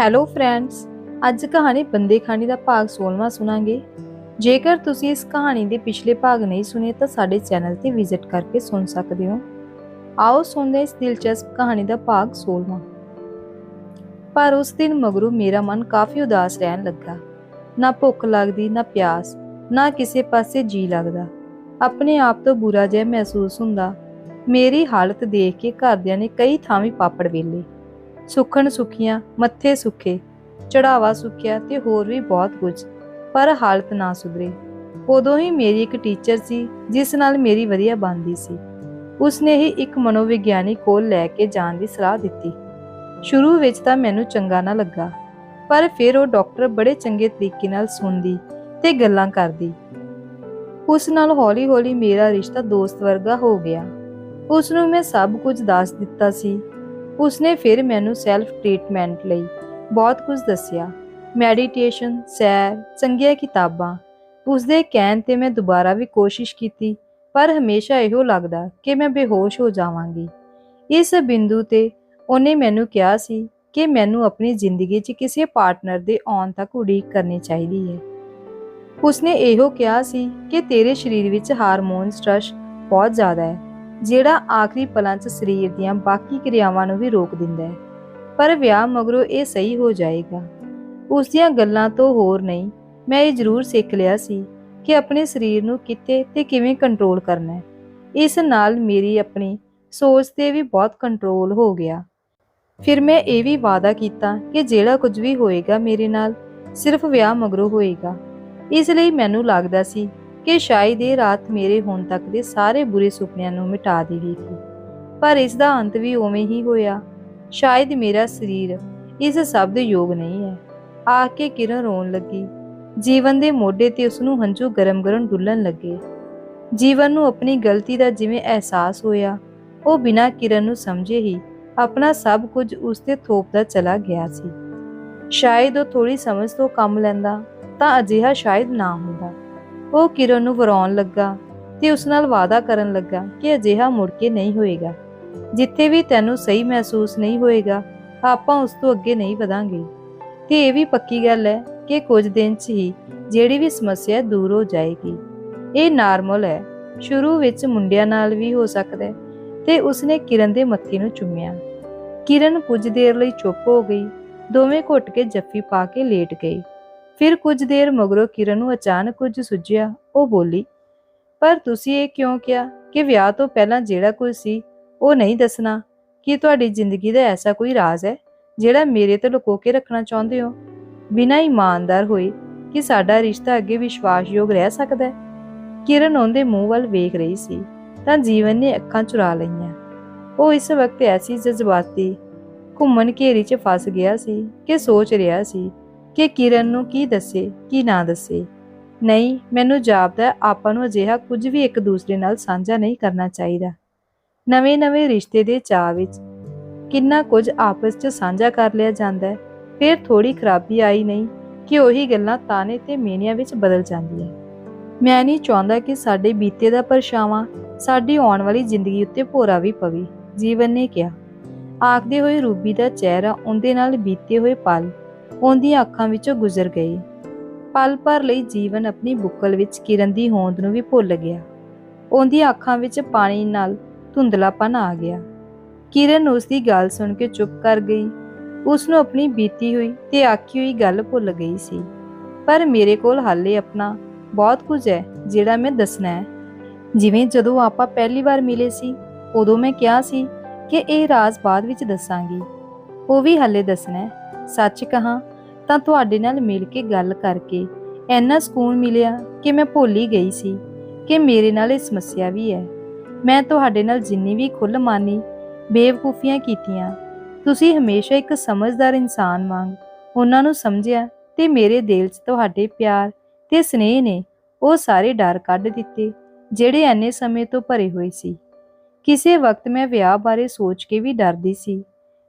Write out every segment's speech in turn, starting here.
Hello friends ਅੱਜ ਕਹਾਣੀ ਬੰਦੇ ਖਾਣੀ ਦਾ ਭਾਗ 16ਵਾਂ ਸੁਣਾਂਗੇ। ਜੇਕਰ ਤੁਸੀਂ ਇਸ ਕਹਾਣੀ ਦੇ ਪਿਛਲੇ ਭਾਗ ਨਹੀਂ ਸੁਣੇ, ਤਾਂ ਸਾਡੇ ਚੈਨਲ ਤੇ ਵਿਜ਼ਿਟ ਕਰਕੇ ਸੁਣ ਸਕਦੇ ਹੋ। ਆਓ ਸੁਣਦੇ ਇਸ ਦਿਲਚਸਪ ਕਹਾਣੀ ਦਾ ਭਾਗ 16ਵਾਂ ਪਰ ਉਸ ਦਿਨ ਮਗਰੋਂ ਮੇਰਾ ਮਨ ਕਾਫੀ ਉਦਾਸ ਰਹਿਣ ਲੱਗਾ। ਨਾ ਭੁੱਖ ਲੱਗਦੀ, ਨਾ ਪਿਆਸ, ਨਾ ਕਿਸੇ ਪਾਸੇ ਜੀ ਲੱਗਦਾ। ਆਪਣੇ ਆਪ ਤੋਂ ਬੁਰਾ ਜਿਹਾ ਮਹਿਸੂਸ ਹੁੰਦਾ, ਮੇਰੀ ਹਾਲਤ ਦੇਖ ਕੇ ਘਰਦਿਆਂ ਨੇ ਕਈ ਥਾਵੇਂ ਪਾਪੜ ਵੇਲੇ। ਸੁੱਖਣ ਸੁੱਖੀਆਂ, ਮੱਥੇ ਸੁੱਖੇ, ਚੜਾਵਾ ਸੁੱਕਿਆ ਤੇ ਹੋਰ ਵੀ ਬਹੁਤ ਕੁਝ, ਪਰ ਹਾਲਤ ਨਾ ਸੁਧਰੀ। ਉਦੋਂ ਹੀ ਮੇਰੀ ਇੱਕ ਟੀਚਰ ਸੀ, ਜਿਸ ਨਾਲ ਮੇਰੀ ਵਧੀਆ ਬਣਦੀ ਸੀ। ਉਸਨੇ ਹੀ ਇੱਕ ਮਨੋਵਿਗਿਆਨੀ ਕੋਲ ਲੈ ਕੇ ਜਾਣ ਦੀ ਸਲਾਹ ਦਿੱਤੀ। ਸ਼ੁਰੂ ਵਿੱਚ ਤਾਂ ਮੈਨੂੰ ਚੰਗਾ ਨਾ ਲੱਗਾ, ਪਰ ਫਿਰ ਉਹ ਡਾਕਟਰ ਬੜੇ ਚੰਗੇ ਤਰੀਕੇ ਨਾਲ ਸੁਣਦੀ ਤੇ ਗੱਲਾਂ ਕਰਦੀ। ਉਸ ਨਾਲ ਹੌਲੀ-ਹੌਲੀ ਮੇਰਾ ਰਿਸ਼ਤਾ ਦੋਸਤ ਵਰਗਾ ਹੋ ਗਿਆ। ਉਸ ਨੂੰ ਮੈਂ ਸਭ ਕੁਝ ਦੱਸ ਦਿੱਤਾ ਸੀ। ਉਸਨੇ ਫਿਰ ਮੈਨੂੰ ਸੈਲਫ ਟ੍ਰੀਟਮੈਂਟ ਲਈ ਬਹੁਤ ਕੁਝ ਦੱਸਿਆ। ਮੈਡੀਟੇਸ਼ਨ ਸੈਰ, ਚੰਗੀਆਂ ਕਿਤਾਬਾਂ, ਉਸਦੇ ਕਹਿਣ ਤੇ ਮੈਂ ਦੁਬਾਰਾ ਵੀ ਕੋਸ਼ਿਸ਼ ਕੀਤੀ, ਪਰ ਹਮੇਸ਼ਾ ਇਹੋ ਲੱਗਦਾ ਕਿ ਮੈਂ ਬੇਹੋਸ਼ ਹੋ ਜਾਵਾਂਗੀ। ਇਸ ਬਿੰਦੂ ਤੇ ਉਹਨੇ ਮੈਨੂੰ ਕਿਹਾ ਸੀ ਕਿ ਮੈਨੂੰ ਆਪਣੀ ਜ਼ਿੰਦਗੀ 'ਚ ਕਿਸੇ ਪਾਰਟਨਰ ਦੇ ਆਉਣ ਤੱਕ ਉਡੀਕ ਕਰਨੀ ਚਾਹੀਦੀ ਹੈ। ਉਸਨੇ ਇਹੋ ਕਿਹਾ ਸੀ ਕਿ ਤੇਰੇ ਸਰੀਰ ਵਿੱਚ ਹਾਰਮੋਨਸ ਰਸ਼ ਬਹੁਤ ਜ਼ਿਆਦਾ ਹੈ। ਜਿਹੜਾ ਆਖਰੀ ਪਲਾਂ 'ਚ ਸਰੀਰ ਦੀਆਂ ਬਾਕੀ ਕਿਰਿਆਵਾਂ ਨੂੰ ਵੀ ਰੋਕ ਦਿੰਦਾ ਹੈ। ਪਰ ਵਿਆਹ ਮਗਰੋਂ ਇਹ ਸਹੀ ਹੋ ਜਾਏਗਾ। ਉਸ ਦੀਆਂ ਗੱਲਾਂ ਤੋਂ ਹੋਰ ਨਹੀਂ, ਮੈਂ ਇਹ ਜ਼ਰੂਰ ਸਿੱਖ ਲਿਆ ਸੀ ਕਿ ਆਪਣੇ ਸਰੀਰ ਨੂੰ ਕਿਤੇ ਤੇ ਕਿਵੇਂ ਕੰਟਰੋਲ ਕਰਨਾ ਹੈ। ਇਸ ਨਾਲ ਮੇਰੀ ਆਪਣੀ ਸੋਚ ਤੇ ਵੀ ਬਹੁਤ ਕੰਟਰੋਲ ਹੋ ਗਿਆ। ਫਿਰ ਮੈਂ ਇਹ ਵੀ ਵਾਅਦਾ ਕੀਤਾ ਕਿ ਜਿਹੜਾ ਕੁਝ ਵੀ ਹੋਏਗਾ ਮੇਰੇ ਨਾਲ, ਸਿਰਫ ਵਿਆਹ ਮਗਰੋਂ ਹੋਏਗਾ। ਇਸ ਲਈ ਮੈਨੂੰ ਲੱਗਦਾ ਸੀ ਕਿ ਸ਼ਾਇਦ ਇਹ ਰਾਤ ਮੇਰੇ ਹੁਣ ਤੱਕ ਦੇ ਸਾਰੇ ਬੁਰੇ ਸੁਪਨਿਆਂ ਨੂੰ ਮਿਟਾ ਦੇਵੇਗੀ ਪਰ ਇਸ ਦਾ ਅੰਤ ਵੀ ਉਵੇਂ ਹੀ ਹੋਇਆ। ਸ਼ਾਇਦ ਮੇਰਾ ਸਰੀਰ ਇਸ ਸ਼ਬਦ ਯੋਗ ਨਹੀਂ ਹੈ। ਆ ਕੇ ਕਿਰਨ ਰੋਣ ਲੱਗੀ। ਜੀਵਨ ਦੇ ਮੋਢੇ ਤੇ ਉਸ ਨੂੰ ਹੰਝੂ ਗਰਮ-ਗਰਮ ਡੁੱਲਣ ਲੱਗੇ। ਜੀਵਨ ਨੂੰ ਆਪਣੀ ਗਲਤੀ ਦਾ ਜਿਵੇਂ ਅਹਿਸਾਸ ਹੋਇਆ, ਉਹ ਬਿਨਾਂ ਕਿਰਨ ਨੂੰ ਸਮਝੇ ਹੀ ਆਪਣਾ ਸਭ ਕੁਝ ਉਸ ਤੇ ਥੋਪਦਾ ਚਲਾ ਗਿਆ ਸੀ। ਸ਼ਾਇਦ ਉਹ ਥੋੜੀ ਸਮਝ ਤੋਂ ਕੰਮ ਲੈਂਦਾ ਤਾਂ ਅਜਿਹਾ ਸ਼ਾਇਦ ਨਾ ਹੁੰਦਾ। ਉਹ ਕਿਰਨ ਨੂੰ ਵਰਾਉਣ ਲੱਗਾ ਤੇ ਉਸ ਨਾਲ ਵਾਅਦਾ ਕਰਨ ਲੱਗਾ ਕਿ ਅਜਿਹਾ ਮੁੜ ਕੇ ਨਹੀਂ ਹੋਏਗਾ। ਜਿੱਥੇ ਵੀ ਤੈਨੂੰ ਸਹੀ ਮਹਿਸੂਸ ਨਹੀਂ ਹੋਏਗਾ, ਆਪਾਂ ਉਸ ਤੋਂ ਅੱਗੇ ਨਹੀਂ ਵਧਾਂਗੇ। ਤੇ ਇਹ ਵੀ ਪੱਕੀ ਗੱਲ ਹੈ ਕਿ ਕੁਝ ਦਿਨ 'ਚ ਹੀ ਜਿਹੜੀ ਵੀ ਸਮੱਸਿਆ ਦੂਰ ਹੋ ਜਾਏਗੀ। ਇਹ ਨਾਰਮਲ ਹੈ। ਸ਼ੁਰੂ ਵਿੱਚ ਮੁੰਡਿਆਂ ਨਾਲ ਵੀ ਹੋ ਸਕਦਾ ਹੈ ਤੇ ਉਸਨੇ ਕਿਰਨ ਦੇ ਮੱਥੇ ਨੂੰ ਚੁੰਮਿਆ। ਕਿਰਨ ਕੁਝ ਦੇਰ ਲਈ ਚੁੱਪ ਹੋ ਗਈ। ਦੋਵੇਂ ਘੁੱਟ ਕੇ ਜੱਫੀ ਪਾ ਕੇ ਲੇਟ ਗਈ ਫਿਰ ਕੁਝ ਦੇਰ ਮਗਰੋਂ ਕਿਰਨ ਨੂੰ ਅਚਾਨਕ ਕੁਝ ਸੁੱਝਿਆ, ਉਹ ਬੋਲੀ, ਪਰ ਤੁਸੀਂ ਇਹ ਕਿਉਂ ਕਿਹਾ ਕਿ ਵਿਆਹ ਤੋਂ ਪਹਿਲਾਂ ਜਿਹੜਾ ਕੁਝ ਸੀ, ਉਹ ਨਹੀਂ ਦੱਸਣਾ? ਕਿ ਤੁਹਾਡੀ ਜ਼ਿੰਦਗੀ ਦਾ ਐਸਾ ਕੋਈ ਰਾਜ਼ ਹੈ ਜਿਹੜਾ ਮੇਰੇ ਤੋਂ ਲੁਕੋ ਕੇ ਰੱਖਣਾ ਚਾਹੁੰਦੇ ਹੋ? ਬਿਨਾਂ ਇਮਾਨਦਾਰ ਹੋਏ ਕਿ ਸਾਡਾ ਰਿਸ਼ਤਾ ਅੱਗੇ ਵਿਸ਼ਵਾਸਯੋਗ ਰਹਿ ਸਕਦਾ ਹੈ? ਕਿਰਨ ਉਹਦੇ ਮੂੰਹ ਵੱਲ ਵੇਖ ਰਹੀ ਸੀ, ਤਾਂ ਜੀਵਨ ਨੇ ਅੱਖਾਂ ਚੁਰਾ ਲਈਆਂ। ਉਹ ਇਸ ਵਕਤ ਐਸੀ ਜਜ਼ਬਾਤੀ ਘੁੰਮਣ ਘੇਰੀ 'ਚ ਫਸ ਗਿਆ ਸੀ ਕਿ ਸੋਚ ਰਿਹਾ ਸੀ ਕਿ ਕਿਰਨ ਨੂੰ ਕੀ ਦੱਸੇ, ਕੀ ਨਾ ਦੱਸੇ। ਨਹੀਂ, ਮੈਨੂੰ ਜਾਪਦਾ ਆਪਾਂ ਨੂੰ ਅਜਿਹਾ ਕੁਝ ਵੀ ਇੱਕ ਦੂਸਰੇ ਨਾਲ ਸਾਂਝਾ ਨਹੀਂ ਕਰਨਾ ਚਾਹੀਦਾ। ਨਵੇਂ-ਨਵੇਂ ਰਿਸ਼ਤੇ ਦੇ ਚਾਅ ਵਿੱਚ ਕਿੰਨਾ ਕੁਝ ਆਪਸ 'ਚ ਸਾਂਝਾ ਕਰ ਲਿਆ ਜਾਂਦਾ ਹੈ, ਫਿਰ ਥੋੜੀ ਖਰਾਬੀ ਆਈ ਨਹੀਂ ਕਿ ਉਹੀ ਗੱਲਾਂ ਤਾਨੇ ਤੇ ਮੀਨੀਆਂ ਵਿੱਚ ਬਦਲ ਜਾਂਦੀਆਂ। ਮੈਂ ਨਹੀਂ ਚਾਹੁੰਦਾ ਕਿ ਸਾਡੇ ਬੀਤੇ ਦਾ ਪਰਛਾਵਾਂ ਸਾਡੀ ਆਉਣ ਵਾਲੀ ਜ਼ਿੰਦਗੀ ਉੱਤੇ ਭੋਰਾ ਵੀ ਪਵੇ, ਜੀਵਨ ਨੇ ਕਿਹਾ। ਆਖਦੇ ਹੋਏ ਰੂਬੀ ਦਾ ਚਿਹਰਾ ਉਹਦੇ ਨਾਲ ਬੀਤੇ ਹੋਏ ਪਲ ਉਹਦੀਆਂ ਅੱਖਾਂ ਵਿੱਚੋਂ ਗੁਜ਼ਰ ਗਈ। ਪਲ ਭਰ ਲਈ ਜੀਵਨ ਆਪਣੀ ਬੁੱਕਲ ਵਿੱਚ ਕਿਰਨ ਦੀ ਹੋਂਦ ਨੂੰ ਵੀ ਭੁੱਲ ਗਿਆ। ਉਹਦੀਆਂ ਅੱਖਾਂ ਵਿੱਚ ਪਾਣੀ ਨਾਲ ਧੁੰਦਲਾਪਨ ਆ ਗਿਆ। ਕਿਰਨ ਉਸ ਦੀ ਗੱਲ ਸੁਣ ਕੇ ਚੁੱਪ ਕਰ ਗਈ। ਉਸ ਨੂੰ ਆਪਣੀ ਬੀਤੀ ਹੋਈ ਤੇ ਆਖੀ ਹੋਈ ਗੱਲ ਭੁੱਲ ਗਈ ਸੀ। ਪਰ ਮੇਰੇ ਕੋਲ ਹਾਲੇ ਆਪਣਾ ਬਹੁਤ ਕੁਝ ਹੈ, ਜਿਹੜਾ ਮੈਂ ਦੱਸਣਾ ਹੈ। ਜਿਵੇਂ ਜਦੋਂ ਆਪਾਂ ਪਹਿਲੀ ਵਾਰ ਮਿਲੇ ਸੀ, ਉਦੋਂ ਮੈਂ ਕਿਹਾ ਸੀ ਕਿ ਇਹ ਰਾਜ਼ ਬਾਅਦ ਵਿੱਚ ਦੱਸਾਂਗੀ। ਉਹ ਵੀ ਹਾਲੇ ਦੱਸਣਾ ਸੱਚ ਕਹਾਂ ਤਾਂ ਤੁਹਾਡੇ ਨਾਲ ਮਿਲ ਕੇ ਗੱਲ ਕਰਕੇ ਇੰਨਾ ਸਕੂਨ ਮਿਲਿਆ ਕਿ ਮੈਂ ਭੁੱਲ ਹੀ ਗਈ ਸੀ ਕਿ ਮੇਰੇ ਨਾਲ ਇਹ ਸਮੱਸਿਆ ਵੀ ਹੈ। ਮੈਂ ਤੁਹਾਡੇ ਨਾਲ ਜਿੰਨੀ ਵੀ ਖੁੱਲ੍ਹ ਮਾਨੀ, ਬੇਵਕੂਫੀਆਂ ਕੀਤੀਆਂ, ਤੁਸੀਂ ਹਮੇਸ਼ਾ ਇੱਕ ਸਮਝਦਾਰ ਇਨਸਾਨ ਵਾਂਗ ਉਹਨਾਂ ਨੂੰ ਸਮਝਿਆ ਤੇ ਮੇਰੇ ਦਿਲ 'ਚ ਤੁਹਾਡੇ ਪਿਆਰ ਤੇ ਸਨੇਹ ਨੇ ਉਹ ਸਾਰੇ ਡਰ ਕੱਢ ਦਿੱਤੇ ਜਿਹੜੇ ਐਨੇ ਸਮੇਂ ਤੋਂ ਭਰੇ ਹੋਏ ਸੀ। ਕਿਸੇ ਵਕਤ ਮੈਂ ਵਿਆਹ ਬਾਰੇ ਸੋਚ ਕੇ ਵੀ ਡਰਦੀ ਸੀ।